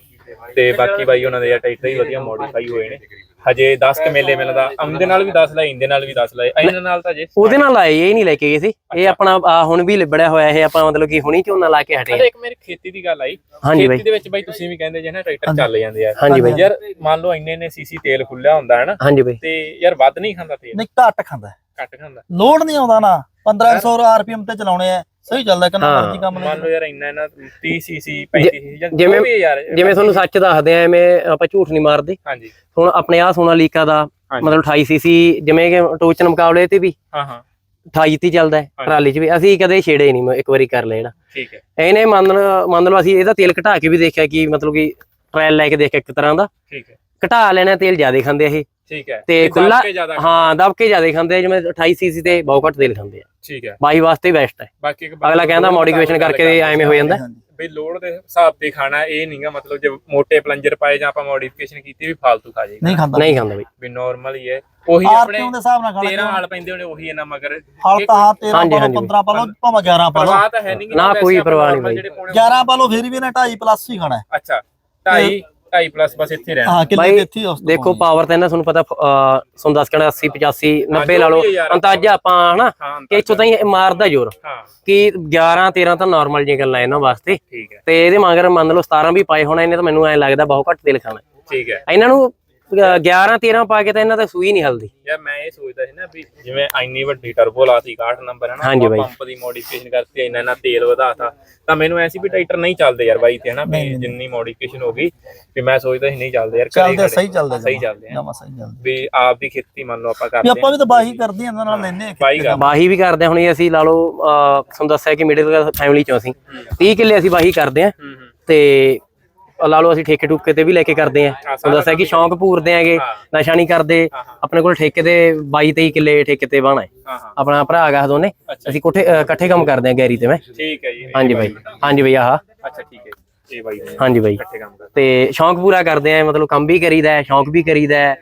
ਤੇ ਬਾਕੀ ਬਾਈ ਉਹਨਾਂ ਦੇ ਟਾਈਟਲ ਹੀ ਵਧੀਆ ਮੋਡੀਫਾਈ ਹੋਏ ਨੇ। ਹਜੇ 10 ਕ ਮੇਲੇ ਮਿਲਦਾ ਆਉਂਦੇ ਨਾਲ ਵੀ 10 ਲਾਏ ਇੰਦੇ ਨਾਲ ਵੀ 10 ਲਾਏ। ਇਹਨਾਂ ਨਾਲ ਤਾਂ ਜੇ ਉਹਦੇ ਨਾਲ ਆਏ ਇਹ ਨਹੀਂ ਲੈ ਕੇ ਗਏ ਸੀ। ਇਹ ਆਪਣਾ ਹੁਣ ਵੀ ਲਿਬੜਿਆ ਹੋਇਆ ਇਹ ਆਪਾਂ ਮਤਲਬ ਕਿ ਹੁਣੀ ਝੋਨਾ ਲਾ ਕੇ ਹਟੇ ਅੱਛਾ ਇੱਕ ਮੇਰੀ ਖੇਤੀ ਦੀ ਗੱਲ ਆਈ। ਖੇਤੀ ਦੇ ਵਿੱਚ ਬਾਈ ਤੁਸੀਂ ਵੀ ਕਹਿੰਦੇ ਜੇ ਨਾ ਟਰੈਕਟਰ ਚੱਲ ਜਾਂਦੇ ਆ। ਹਾਂਜੀ ਬਾਈ। ਯਾਰ ਮੰਨ ਲਓ ਇੰਨੇ ਨੇ ਸੀਸੀ ਤੇਲ ਖੁੱਲਿਆ ਹੁੰਦਾ ਹੈ ਨਾ ਹਾਂਜੀ ਬਾਈ। ਤੇ ਯਾਰ ਵੱਧ ਨਹੀਂ ਖਾਂਦਾ ਤੇਲ। ਨਹੀਂ ਘੱਟ ਖਾਂਦਾ। ਘੱਟ ਖਾਂਦਾ। ਲੋਡ ਨਹੀਂ ਆਉਂਦਾ ਨਾ। 1500 ਆਰਪੀਐਮ ਤੇ ਚਲਾਉਣੇ ਆ। ਸਹੀ ਚੱਲਦਾ ਕਿੰਨਾ ਹਾਂ। ਮਰਜ਼ੀ ਕੰਮ ਮੰਨ ਲਓ ਯਾਰ ਇੰਨਾ ਨਾ 30 ਸੀਸੀ 35 ਜਾਂ ਜਿਵੇਂ- ਜੋ ਵੀ ਯਾਰ ਜਿਵੇਂ ਤੁਹਾਨੂੰ ਸੱਚ ਦੱਸਦੇ ਆ ਐਵੇਂ ਆਪਾਂ ਝੂਠ ਨਹੀਂ ਮਾਰਦੇ। ਹਾਂਜੀ। ਹੁਣ ਆਪਣੇ ਆ ਸੋਨਾਲੀਕਾ ਦਾ ਹਾਂਜੀ। ਮਤਲਬ 28 ਸੀਸੀ ਜਿਵੇਂ ਕਿ ਟੋਚਨ ਮੁਕਾਬਲੇ ਤੇ ਵੀ ਹਾਂ ਹਾਂ। 28 ਤੇ ਚੱਲਦਾ ਹੈ ਟਰਾਲੀ 'ਚ ਵੀ। ਅਸੀਂ ਕਦੇ ਛੇੜੇ ਨਹੀਂ ਇੱਕ ਵਾਰੀ ਕਰ ਲਿਆ ਜਿਹੜਾ ਠੀਕ ਹੈ। ਇਹਨੇ ਮੰਨ ਲਓ- ਮੰਨ ਲਓ ਅਸੀਂ ਇਹਦਾ ਤੇਲ ਘਟਾ ਕੇ ਵੀ ਦੇਖਿਆ ਕਿ ਮਤਲਬ ਕਿ ਟ੍ਰਾਇਲ ਲੈ ਕੇ ਦੇਖਿਆ ਇੱਕ ਤਰ੍ਹਾਂ ਦਾ। ਠੀਕ ਹੈ। ਘਟਾ ਲੈਣਾ ਤੇਲ ਜ਼ਿਆਦਾ ਖਾਂਦੇ ਆ ਇਹ। ਠੀਕ ਹੈ। ਤੇ ਖੁੱਲਾ ਹਾਂ ਦਬ ਕੇ ਜ਼ਿਆਦਾ ਖਾਂਦੇ ਆ ਜਿਵੇਂ 28 ਸੀਸੀ ਤੇ ਬਹੁਤ ਘੱਟ ਤੇਲ ਖਾਂਦੇ ਆ। ਠੀਕ ਹੈ। ਬਾਈ ਵਾਸਤੇ ਬੈਸਟ ਹੈ। ਬਾਕੀ ਅਗਲਾ ਕਹਿੰਦਾ ਮੋਡੀਫਿਕੇਸ਼ਨ ਕਰਕੇ ਐਵੇਂ ਹੋ ਜਾਂਦਾ। ਵੀ ਲੋਡ ਦੇ ਹਿਸਾਬ ਤੇ ਖਾਣਾ ਇਹ ਨਹੀਂਗਾ ਮਤਲਬ ਜੇ ਮੋٹے ਪਲੰਜਰ ਪਾਏ ਜਾਂ ਆਪਾਂ ਮੋਡੀਫਿਕੇਸ਼ਨ ਕੀਤੀ ਵੀ ਫਾਲਤੂ ਖਾ ਜਾਏਗਾ ਨਹੀਂ ਖਾਂਦਾ। ਨਹੀਂ ਖਾਂਦਾ ਬਾਈ। ਵੀ ਨਾਰਮਲ ਹੀ ਹੈ। ਉਹੀ ਆਪਣੇ ਦੇ ਹਿਸਾਬ ਨਾਲ ਖਾਣਾ 13 ਹਾਲ ਪੈਂਦੇ ਹੋਣੇ ਉਹੀ ਇਹਨਾਂ ਮਗਰ। ਹਾਲ ਤਾਂ ਹਾਂ 13 ਹਾਂਜੀ, ਪਾ ਲਓ ਹਾਂਜੀ। 15 ਪਾ ਲਓ ਭਾਵੇਂ 11 ਪਾ ਲਓ। ਪਰਵਾਹ ਤਾਂ ਹੈ ਨਹੀਂ ਨਾ, ਕੋਈ ਪਰਵਾਹ ਨਹੀਂ ਬਾਈ। 11 ਪਾ ਲਓ ਫਿਰ ਵੀ ਨਾ 2.5 ਪਲੱਸ ਹੀ ਖਾਣਾ ਹੈ। ਅੱਛਾ 2.5 2.5 ਪਲੱਸ ਬਸ ਇੱਥੇ ਰਹਿਣਾ। ਹਾਂ ਕਿੱਲੇ ਬਾਈ, ਤੇ ਇੱਥੇ ਹੀ ਉਸ ਤੋਂ ਦੇਖੋ ਪਾਉਣੀ ਪਾਵਰ ਤਾਂ ਇਹਨਾਂ ਤੁਹਾਨੂੰ ਪਤਾ ਅਹ, ਤੁਹਾਨੂੰ ਦੱਸ ਕਣਾ 80 85 90 ਲਾ ਲਓ। ਜੋ। ਅੰਦਾਜ਼ਾ ਆਪਾਂ ਹਨਾ ਹਾਂ ਕਿ ਇੱਥੋਂ ਤਾਂ ਹੀ ਮਾਰਦਾ ਜ਼ੋਰ। ਹਾਂ। ਕਿ 11 13 ਤਾਂ ਨਾਰਮਲ ਜਿਹੀਆਂ ਗੱਲਾਂ ਇਹਨਾਂ ਵਾਸਤੇ। ਠੀਕ ਹੈ। ਤੇ ਇਹਦੇ ਮਗਰ ਮੰਨ ਲਓ 17 ਵੀ ਪਾਏ ਹੋਣਾ ਇਹਨੇ ਤਾਂ ਮੈਨੂੰ ਐ ਲੱਗਦਾ ਬਹੁਤ ਘੱਟ ਤੇਲ ਖਾਣਾ। ਠੀਕ ਹੈ। ਇਹਨਾਂ ਨੂੰ 11 13 ਪਾ ਕੇ ਤਾਂ ਇਹਨਾਂ ਦਾ ਸੂਈ ਨਹੀਂ ਹਲਦੀ। ਯਾਰ ਮੈਂ ਇਹ ਸੋਚਦਾ ਸੀ ਨਾ ਵੀ ਜਿਵੇਂ ਇੰਨੀ ਵੱਡੀ ਟਰਬੋ ਲਾਤੀ 61 ਨੰਬਰ ਹੈ ਨਾ ਹਾਂਜੀ ਬਾਈ। ਪੰਪ ਦੀ ਮੋਡੀਫਿਕੇਸ਼ਨ ਕਰਤੀ ਇੰਨਾ ਇੰਨਾ ਤੇਲ ਵਧਾਤਾ ਤਾਂ ਮੈਨੂੰ ਐਸੀ ਵੀ ਟਰੈਕਟਰ ਨਹੀਂ ਚੱਲਦੇ ਯਾਰ ਬਾਈ ਤੇ ਹਨਾ ਵੀ ਜਿੰਨੀ ਮੋਡੀਫਿਕੇਸ਼ਨ ਹੋ ਗਈ ਵੀ ਮੈਂ ਸੋਚਦਾ ਸੀ ਨਹੀਂ ਚੱਲਦੇ ਯਾਰ ਘਰੇ ਚੱਲਦੇ ਖੜੇ। ਸਹੀ ਚੱਲਦੇ ਸਹੀ ਚੱਲਦੇ ਆ। ਜਮਾ ਸਹੀ ਚੱਲਦੇ ਵੀ ਆਪ ਦੀ ਖੇਤੀ ਮੰਨ ਲਓ ਆਪਾਂ ਵੀ ਕਰਦੇ ਆਪਾਂ ਵੀ ਤਾਂ ਬਾਹੀ ਕਰਦੇ ਹਾਂ ਇਹਨਾਂ ਨਾਲ ਲੈਨੇ ਆ ਬਾਈ ਬਾਹੀ ਵੀ ਕਰਦੇ ਹਾਂ, ਹੁਣ ਇਹ ਅਸੀਂ ਲਾ ਲਓ ਅਹ, ਤੁਹਾਨੂੰ ਦੱਸਿਆ ਕਿ ਮਿਡਲ ਫੈਮਿਲੀ ਚੋਂ ਅਸੀਂ। 30 ਕਿੱਲੇ ਅਸੀਂ ਬਾਹੀ ਕਰਦੇ ਆ ਹੂੰ ਹੂੰ। ਤੇ ਲਾ ਲਓ ਅਸੀਂ ਠੇਕੇ ਠੁਕੇ ਤੇ ਵੀ ਲੈ ਕੇ ਕਰਦੇ ਆ। ਤੁਹਾਨੂੰ ਦੱਸਿਆ ਕਿ ਸ਼ੌਂਕ ਪੂਰਦੇ ਆਗੇ ਨਸ਼ਾ ਨਹੀਂ ਕਰਦੇ। ਆਪਣੇ ਕੋਲ ਠੇਕੇ ਤੇ 22 23 ਕਿੱਲੇ ਠੇਕੇ ਤੇ ਬਾਣਾ ਹੈ। ਆਪਣਾ ਭਰਾ ਹੈਗਾ ਦੋਨੇ ਅਸੀਂ ਕੋਠੇ ਇਕੱਠੇ ਕੰਮ ਕਰਦੇ ਆ ਗੈਰੀ ਤੇ ਮੈਂ। ਠੀਕ ਹੈ ਜੀ। ਹਾਂਜੀ ਬਾਈ। ਹਾਂਜੀ ਬਾਈ ਆਹ। ਅੱਛਾ ਠੀਕ ਹੈ। ਇਹ ਬਾਈ ਨੇ ਹਾਂਜੀ ਬਾਈ। ਤੇ ਸ਼ੌਂਕ ਪੂਰਾ ਕਰਦੇ ਆ ਮਤਲਬ ਕੰਮ ਵੀ ਕਰੀਦਾ ਹੈ ਸ਼ੌਂਕ ਵੀ ਕਰੀਦਾ ਹੈ।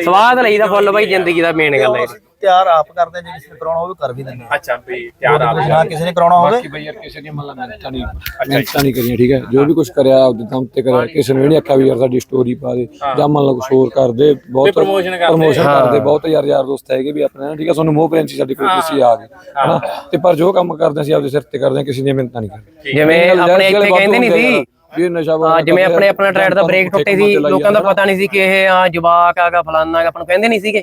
ਸਵਾਦ ਲਈਦਾ ਫੁੱਲ ਬਾਈ ਜ਼ਿੰਦਗੀ ਦਾ ਮੇਨ ਗੱਲ ਹੈ। ਤਿਆਰ ਆਪ ਕਰਦੇ ਜੇ ਕਿਸੇ ਨੇ ਕਰਾਉਣਾ ਹੋਵੇ ਕਰ ਵੀ ਦਿੰਦੇ ਆ। ਅੱਛਾ ਵੀ ਤਿਆਰ ਆ ਜਾਂ ਕਿਸੇ ਨੇ ਕਰਾਉਣਾ ਹੋਵੇ। ਬਾਕੀ ਬਈ ਯਾਰ ਕਿਸੇ ਦੀਆਂ ਮੱਲਾ ਮਿਹਨਤਾਂ ਨਹੀਂ ਮਿਹਨਤਾਂ ਨਹੀਂ ਕਰੀਆਂ ਠੀਕ ਹੈ? ਜੋ ਵੀ ਕੁਝ ਕਰਿਆ ਆਪਦੇ ਦਮ ਤੇ ਕਰਿਆ ਕਿਸੇ ਨੇ ਨਹੀਂ ਆਖਿਆ ਵੀ ਯਾਰ ਸਾਡੀ ਸਟੋਰੀ ਪਾ ਦੇ ਜਾਂ ਮੰਨ ਲਓ ਹੋਰ ਕਰ ਦੇ ਬਹੁਤ promotion ਕਰਦੇ। promotion ਕਰਦੇ ਬਹੁਤ ਯਾਰ ਯਾਰ ਦੋਸਤ ਹੈਗੇ ਵੀ ਆਪਣੇ ਨਾਲ ਠੀਕ ਹੈ? ਸਾਨੂੰ ਮੋਹ ਪ੍ਰੇਮ ਸੀ ਸਾਡੀ ਕੋਈ ਕਿਸੇ ਆ ਗਏ ਹਨਾ? ਤੇ ਪਰ ਜੋ ਕੰਮ ਕਰਦੇ ਸੀ ਆਪਦੇ ਸਿਰ ਤੇ ਕਰਦੇ ਹਾਂ, ਕਿਸੇ ਦੀਆਂ ਮਿਹਨਤਾਂ ਨਹੀਂ ਕਰਦੇ। ਜਿਵੇਂ ਆਪਣੇ ਇੱਥੇ ਕਹਿੰਦੇ ਨਹੀਂ ਸੀ। ਵੀ ਇਹ ਨਸ਼ਾ ਹਾਂ ਵਗੈਰਾ ਜਿਵੇਂ ਆਪਣੇ ਆਪਣਾ ਟਰੈਕ ਦਾ ਬ੍ਰੇਕ ਟੁੱਟੇ ਸੀ ਤੇ ਲੋਕਾਂ ਦਾ ਪਤਾ ਨਹੀਂ ਸੀ ਕਿ ਇਹ ਆ ਜਵਾਕ ਆਗਾ ਫਲਾਨਾ ਆਗਾ ਆਪਾਂ ਨੂੰ ਕਹਿੰਦੇ ਨਹੀਂ ਸੀਗੇ।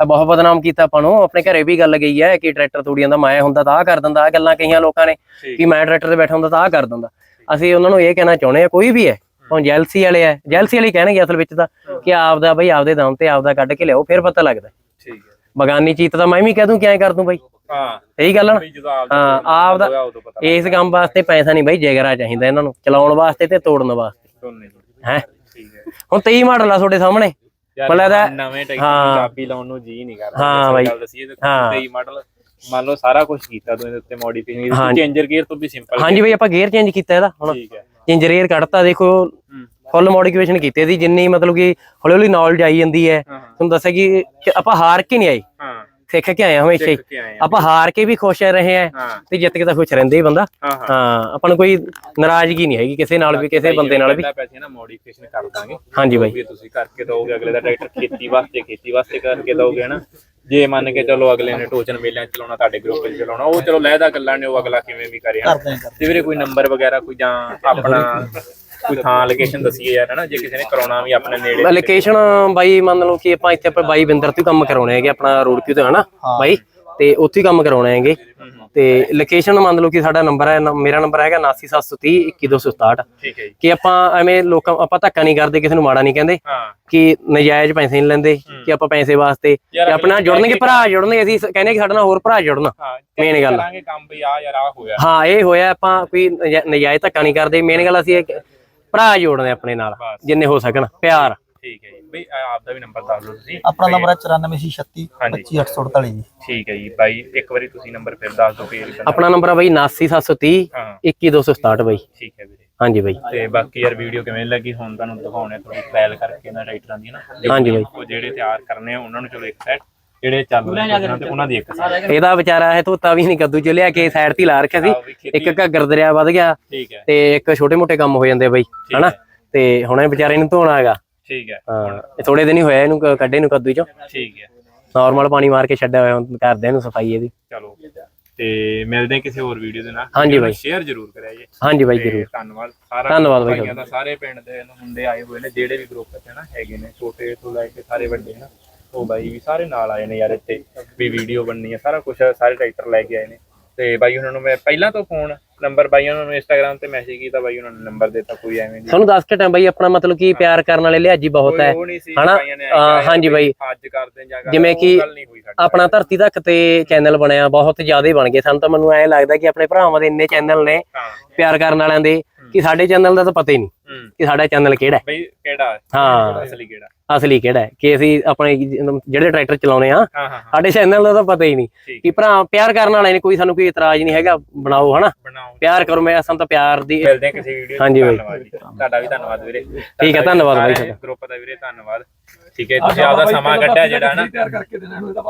ਆ ਬਹੁਤ ਬਦਨਾਮ ਕੀਤਾ ਆਪਾਂ ਨੂੰ। ਆਪਣੇ ਘਰੇ ਵੀ ਗੱਲ ਗਈ ਹੈ ਕਿ ਟਰੈਕਟਰ ਤੂੜੀਆਂ ਦਾ ਮੈਂ ਹੁੰਦਾ ਤਾਂ ਆ ਕਰ ਦਿੰਦਾ ਆ ਗੱਲਾਂ ਕਹੀਆਂ ਲੋਕਾਂ ਨੇ ਕਿ ਮੈਂ ਟਰੈਕਟਰ ਤੇ ਬੈਠਾ ਹੁੰਦਾ ਤਾਂ ਆ ਕਰ ਦਿੰਦਾ। ਅਸੀਂ ਉਹਨਾਂ ਨੂੰ ਇਹ ਕਹਿਣਾ ਚਾਹੁੰਦੇ ਆ ਕੋਈ ਵੀ ਹੈ ਹੁਣ ਜੈਲਸੀ ਵਾਲੇ ਆ ਜੈਲਸੀ ਵਾਲੇ ਕਹਿਣਗੇ ਅਸਲ ਵਿੱਚ ਤਾਂ ਕਿ ਆਪਦਾ ਬਈ ਆਪਦੇ ਦਮ ਤੇ ਆਪਦਾ ਕੱਢ ਕੇ ਲਿਆਓ ਫਿਰ ਪਤਾ ਲੱਗਦਾ। ਠੀਕ ਹੈ। ਬਗਾਨੀ ਚੀਤ ਤਾਂ ਮੈਂ ਵੀ ਕਹਿ ਦੂੰ ਕਿ ਐਂ ਕਰ ਦੂੰ ਬਈ। ਹਾਂ। ਇਹੀ ਗੱਲ ਨਾ? ਜਦੋਂ ਹਾਂ ਉਦੋਂ ਪਤਾ ਇਸ ਕੰਮ ਵਾਸਤੇ ਪੈਸਾ ਨਹੀਂ ਬਈ ਜਿਗਰਾ ਚਾਹੀਦਾ ਇਹਨਾਂ ਨੂੰ। ਚਲਾਉਣ ਵਾਸਤੇ ਤੇ ਤੋੜਨ ਵਾਸਤੇ। ਹੈ ਹੁਣ 23 ਮਾਡਲ ਆ ਤੁਹਾਡੇ ਸਾਹਮਣੇ। ਮੈਨੂੰ ਲੱਗਦਾ ਨਵੇਂ ਹਾਂ। ਨੂੰ ਚਾਬੀ ਲਾਉਣ ਨੂੰ ਜੀ ਨਹੀਂ ਕਰਦਾ। ਹਾਂ ਬਾਈ। ਗੱਲ ਦੱਸੀਏ ਤਾਂ ਹਾਂ। 23 ਮਾਡਲ ਮੰਨ ਲਓ ਸਾਰਾ ਕੁਝ ਕੀਤਾ ਤੂੰ ਇਹਦੇ ਉੱਤੇ ਮੋਡੀਫਿਕੇਸ਼ਨ ਚੇਂਜਰ ਗੇਅਰ ਤੋਂ ਵੀ ਸਿੰਪਲ ਹਾਂਜੀ ਬਈ ਆਪਾਂ ਗੇਅਰ ਚੇਂਜ ਕੀਤਾ ਇਹਦਾ ਹੁਣ। ਠੀਕ ਹੈ। ਇੰਜਰ ਏਅਰ ਕੱਢਤਾ ਦੇਖੋ ਫੁੱਲ ਮੋਡੀਫਿਕੇਸ਼ਨ ਕੀਤੀ ਦੀ ਜਿੰਨੀ ਮਤਲਬ ਕਿ ਹੌਲੀ ਹੌਲੀ ਨੌਲੇਜ ਆਈ ਜਾਂਦੀ ਹੈ। ਤੁਹਾਨੂੰ ਦੱਸਿਆ ਕਿ ਕਿ ਆਪਾਂ ਹਾਰ ਕੇ ਨਹੀਂ ਆਏ। ਹਾਂ। ਸਿੱਖ ਕੇ ਆਏ ਹਾਂ ਹਮੇਸ਼ਾ ਹੀ। ਆ ਆਪਾਂ ਹਾਰ ਕੇ ਵੀ ਖੁਸ਼ ਰਹੇ ਹਾਂ ਹਾਂ। ਤੇ ਜਿੱਤ ਕੇ ਤਾਂ ਖੁਸ਼ ਰਹਿੰਦੇ ਹੀ ਬੰਦਾ। ਹਾਂ ਆਪਾਂ ਨੂੰ ਕੋਈ ਨਾਰਾਜ਼ਗੀ ਨਹੀਂ ਹੈਗੀ ਕਿਸੇ ਨਾਲ ਵੀ ਕਿਸੇ ਬੰਦੇ ਨਾਲ ਵੀ। ਪਹਿਲਾਂ ਪੈਸੇ ਨਾ ਮੋਡੀਫਿਕੇਸ਼ਨ ਕਰ ਦਾਂਗੇ। ਹਾਂਜੀ ਬਾਈ। ਵੀ ਤੁਸੀਂ ਕਰਕੇ ਦੋਗੇ ਅਗਲੇ ਦਾ ਟਰੈਕਟਰ ਖੇਤੀ ਵਾਸਤੇ ਖੇਤੀ ਵਾਸਤੇ ਕਰਕੇ ਦੋਗੇ ਨਾ ਜੇ ਮੰਨ ਕੇ ਚਲੋ ਅਗਲੇ ਨੇ ਟੋਚਨ ਮੇਲਿਆਂ 'ਚ ਚਲਾਉਣਾ ਤੁਹਾਡੇ ਗਰੁੱਪ 'ਚ ਚਲਾਉਣਾ ਉਹ ਚਲੋ ਲਹਿਦਾ ਗੱਲਾਂ ਨੇ ਉਹ ਅਗਲਾ ਕਿਵੇਂ ਵੀ ਕਰੇ ਹਨਾ। ਕਰਦੇ ਆ ਕਰਦੇ ਤੇ ਵੀਰੇ ਕੋਈ ਨੰਬਰ ਵਗੈਰਾ ਕੋਈ ਜਾਂ ਆਪਣਾ ਕੋਈ ਥਾਂ ਲੋਕੇਸ਼ਨ ਦੱਸੀਏ ਯਾਰ ਹਨਾ? ਜੇ ਕਿਸੇ ਨੇ ਕਰਾਉਣਾ ਵੀ ਆਪਣੇ ਨੇੜੇ ਲੋਕੇਸ਼ਨ ਬਾਈ ਮੰਨ ਲਓ ਕਿ ਆਪਾਂ ਇੱਥੇ ਆਪਾਂ ਬਾਈ ਬਿੰਦਰ ਤੋਂ ਕੰਮ ਕਰਾਉਣੇ ਹੈਗੇ ਆਪਣਾ ਰੋਡ ਕਿਉਂ ਤੇ ਹਨਾ? ਬਾਈ ਤੇ ਉੱਥੇ ਹੀ ਕੰਮ ਕਰਾਉਣੇ ਹੈਗੇ। ਤੇ ਲੋਕੇਸ਼ਨ ਮੰਨ ਲਓ ਕਿ ਸਾਡਾ ਨੰਬਰ ਹੈ ਮੇਰਾ ਨੰਬਰ ਹੈਗਾ 9730 21267 ਠੀਕ ਹੈ ਜੀ। ਕਿ ਆਪਾਂ ਐਵੇਂ ਲੋਕਾਂ ਆਪਾਂ ਧੱਕਾ ਨਹੀਂ ਕਰਦੇ ਕਿਸੇ ਨੂੰ ਮਾੜਾ ਨਹੀਂ ਕਹਿੰਦੇ। ਕਿ ਨਜਾਇਜ਼ ਪੈਸੇ ਨਹੀਂ ਲੈਂਦੇ ਕਿ ਆਪਾਂ ਪੈਸੇ ਵਾਸਤੇ ਕਿ ਆਪਣਾ ਜੁੜਨਗੇ ਭਰਾ ਜੁੜਨਗੇ ਅਸੀਂ ਕਹਿੰਦੇ ਕਿ ਸਾਡੇ ਨਾਲ ਹੋਰ ਭਰਾ ਜੁੜਨ Main ਗੱਲ। ਕਰਾਂਗੇ ਕੰਮ ਵੀ ਆ ਯਾਰ ਆ ਹੋਇਆ। ਹਾਂ ਇਹ ਹੋਇਆ ਆਪਾਂ ਕੋਈ ਨਜਾ- ਨਜਾਇਜ਼ ਧੱਕਾ ਨਹੀਂ ਕਰਦੇ। ਮੇਨ ਗੱਲ ਅਸੀਂ ਭਰਾ ਜੋੜਦੇ ਆਪਣੇ ਨਾਲ ਬਸ। ਜਿੰਨੇ ਹੋ ਸਕਣ ਪਿਆਰ। ਠੀਕ ਹੈ ਜੀ। ਬਈ ਆਹ ਆਪਦਾ ਵੀ ਨੰਬਰ ਦੱਸ ਦਿਓ ਤੁਸੀਂ। ਆਪਣਾ ਨੰਬਰ ਹੈ 9436 ਹਾਂਜੀ। 25848 ਜੀ। ਠੀਕ ਹੈ ਜੀ। ਬਾਈ ਇੱਕ ਵਾਰੀ ਤੁਸੀਂ ਨੰਬਰ ਫਿਰ ਦੱਸ ਦਿਓ ਫੇਰ ਬੰਦਾ- ਆਪਣਾ ਨੰਬਰ ਆ ਬਾਈ 79730 ਹਾਂ। 21267 ਬਾਈ। ਠੀਕ ਹੈ ਵੀਰੇ। ਹਾਂਜੀ ਬਾਈ। ਤੇ ਬਾਕੀ ਯਾਰ ਵੀਡੀਓ ਕਿਵੇਂ ਲੱਗੀ? ਹੁਣ ਤੁਹਾਨੂੰ ਦਿਖਾਉਣੇ ਥੋੜੀ ਟ੍ਰਾਇਲ ਕਰਕੇ ਨਾ ਰਾਈਟਰਾਂ ਦੀ ਨਾ? ਹਾਂਜੀ ਬਾਈ। ਉਹ ਜਿਹੜੇ ਤਿਆਰ ਕਰਨੇ ਆ ਉਹਨਾਂ ਨੂੰ ਚਲੋ ਇੱਕ ਜਿਹੜੇ ਚੱਲ ਰਹੇ ਆ ਤੇ ਉਹਨਾਂ ਦੀ ਇੱਕ ਇਹਦਾ ਵਿਚਾਰਾ ਹੈ ਧੋਤਾ ਵੀ ਨਹੀਂ ਕੱਦੂ ਚ ਲਿਆ ਕੇ ਸਾਈਡ ਤੇ ਲਾ ਰੱਖਿਆ ਸੀ। ਇੱਕ ਘੱਗਰ ਦਰਿਆ ਵੱਧ ਗਿਆ ਠੀਕ ਹੈ। ਤੇ ਇੱਕ ਛੋਟੇ ਮੋਟੇ ਕੰਮ ਹੋ ਜਾਂਦੇ ਬਾਈ ਹਨਾ? ਤੇ ਹੁਣ ਇਹ ਵਿਚਾਰੇ ਨੂੰ ਧੋਣਾ ਹੈਗਾ। ਠੀਕ ਹੈ। ਹਾਂ ਇਹ ਥੋੜੇ ਦਿਨ ਹੀ ਹੋਇਆ ਇਹਨੂੰ ਕੱਢੇ ਨੂੰ ਕੱਦੂ ਚੋਂ। ਠੀਕ ਹੈ। ਨਾਰਮਲ ਪਾਣੀ ਮਾਰ ਕੇ ਛੱਡਿਆ ਹੋਇਆ ਹੁਣ ਕਰਦੇ ਇਹਨੂੰ ਸਫ਼ਾਈ ਇਹਦੀ। ਚਲੋ। ਤੇ ਮਿਲਦੇ ਹਾਂ ਕਿਸੇ ਹੋਰ ਵੀਡੀਓ ਦੇ ਨਾਲ। ਹਾਂਜੀ ਬਾਈ। ਸ਼ੇਅਰ ਜ਼ਰੂਰ ਕਰਿਆ ਜੀ। ਹਾਂਜੀ ਬਾਈ ਤੇ ਜਰੂਰ। ਧੰਨਵਾਦ। ਸਾਰਾ ਧੰਨਵਾਦ ਬਾਈ ਭਾਈਆਂ ਦਾ ਸਾਰੇ ਪਿੰਡ ਦੇ ਮੁੰਡੇ ਆਏ ਹੋਏ ਨੇ ਜਿਹੜੇ ਵੀ ਗਰੁੱਪ 'ਚ ਨਾ ਹੈਗੇ ਨੇ ਛੋਟੇ ਤੋਂ ਲੈ ਕੇ ਸਾਰੇ ਵੱਡੇ ਨਾ ਉਹ ਬਾਈ ਵੀ ਸਾਰੇ ਨਾਲ ਆਏ ਨੇ ਯਾਰ ਇੱਥੇ ਵੀ ਵੀਡੀਓ ਬਣਨੀ ਹੈ ਸਾਰਾ ਕੁਝ ਸਾਰੇ ਟਰੈਕਟਰ ਲੈ ਕੇ ਆਏ ਨੇ। ਤੇ ਬਾਈ ਉਹਨਾਂ ਨੂੰ ਮੈਂ ਪਹਿਲਾਂ ਤੋਂ ਫੋਨ ਨੰਬਰ ਬਾਈ ਉਹਨਾਂ ਨੂੰ ਇੰਸਟਾਗ੍ਰam ਤੇ ਮੈਸੇਜ ਕੀਤਾ ਬਾਈ ਉਹਨਾਂ ਨੇ ਨੰਬਰ ਦਿੱਤਾ ਕੋਈ ਐਵੇਂ ਦੀ ਤੁਹਾਨੂੰ ਦੱਸ ਕੇ ਟਾਈਮ ਬਾਈ ਆਪਣਾ ਮਤਲਬ ਕਿ ਪਿਆਰ ਕਰਨ ਵਾਲੇ ਲਿਆਜੀ ਬਹੁਤ ਹੈ ਹਨਾ? ਹਾਂਜੀ ਬਾਈ। ਅੱਜ ਕਰਦੇ ਜਾਂ ਜਿਵੇਂ ਕਿ ਆਪਣਾ ਧਰਤੀ ਤੱਕ ਤੇ ਚੈਨਲ ਬਣਿਆ ਬਹੁਤ ਜ਼ਿਆਦਾ ਬਣ ਗਏ। ਸਾਨੂੰ ਤਾਂ ਮੈਨੂੰ ਐਂ ਲੱਗਦਾ ਕਿ ਆਪਣੇ ਭਰਾਵਾਂ ਦੇ ਇੰਨੇ ਚੈਨਲ ਨੇ ਪਿਆਰ ਕਰਨ ਵਾਲਿਆਂ ਦੇ। ਕਿ ਸਾਡੇ ਚੈਨਲ ਦਾ ਤਾਂ ਪਤਾ ਹੀ ਨਹੀਂ ਕਿ ਸਾਡਾ ਚੈਨਲ ਕਿਹੜਾ ਹੈ। ਬਈ ਕਿਹੜਾ ਹਾਂ। ਅਸਲੀ ਕਿਹੜਾ ਅਸਲੀ ਕਿਹੜਾ ਹੈ? ਕਿ ਅਸੀਂ ਆਪਣੇ ਜਿਹੜੇ ਟਰੈਕਟਰ ਚਲਾਉਨੇ ਆ ਸਾਡੇ ਚੈਨਲ ਦਾ ਤਾਂ ਪਤਾ ਹੀ ਨਹੀਂ ਕਿ ਭਰਾ ਪਿਆਰ ਕਰਨ ਵਾਲੇ ਨੇ ਕੋਈ ਸਾਨੂੰ ਕੋਈ ਇਤਰਾਜ਼ ਨਹੀਂ ਹੈਗਾ ਬਣਾਓ ਹਨਾ? ਬਣਾਓ। ਪਿਆਰ ਕਰੋ ਮੈਂ ਸਾਨੂੰ ਤਾਂ ਪਿਆਰ ਦੀ ਮਿਲਦੇ ਹਾਂ ਕਿਸੇ ਵੀਡੀਓ ਹਾਂਜੀ ਬਾਈ। ਤੁਹਾਡਾ ਵੀ ਧੰਨਵਾਦ ਵੀਰੇ। ਠੀਕ ਹੈ, ਧੰਨਵਾਦ ਬਾਈ ਤੁਹਾਡਾ। ਗਰੁੱਪ ਦਾ ਵੀਰੇ ਧੰਨਵਾਦ। ਠੀਕ ਹੈ ਤੁਸੀਂ ਆਪਦਾ ਸਮਾਂ ਕੱਢਿਆ ਜਿਹੜਾ ਨਾ। ਤਿਆਰ ਕਰਕੇ ਦੇਣਾ ਇਹਨੂੰ ਇਹਦਾ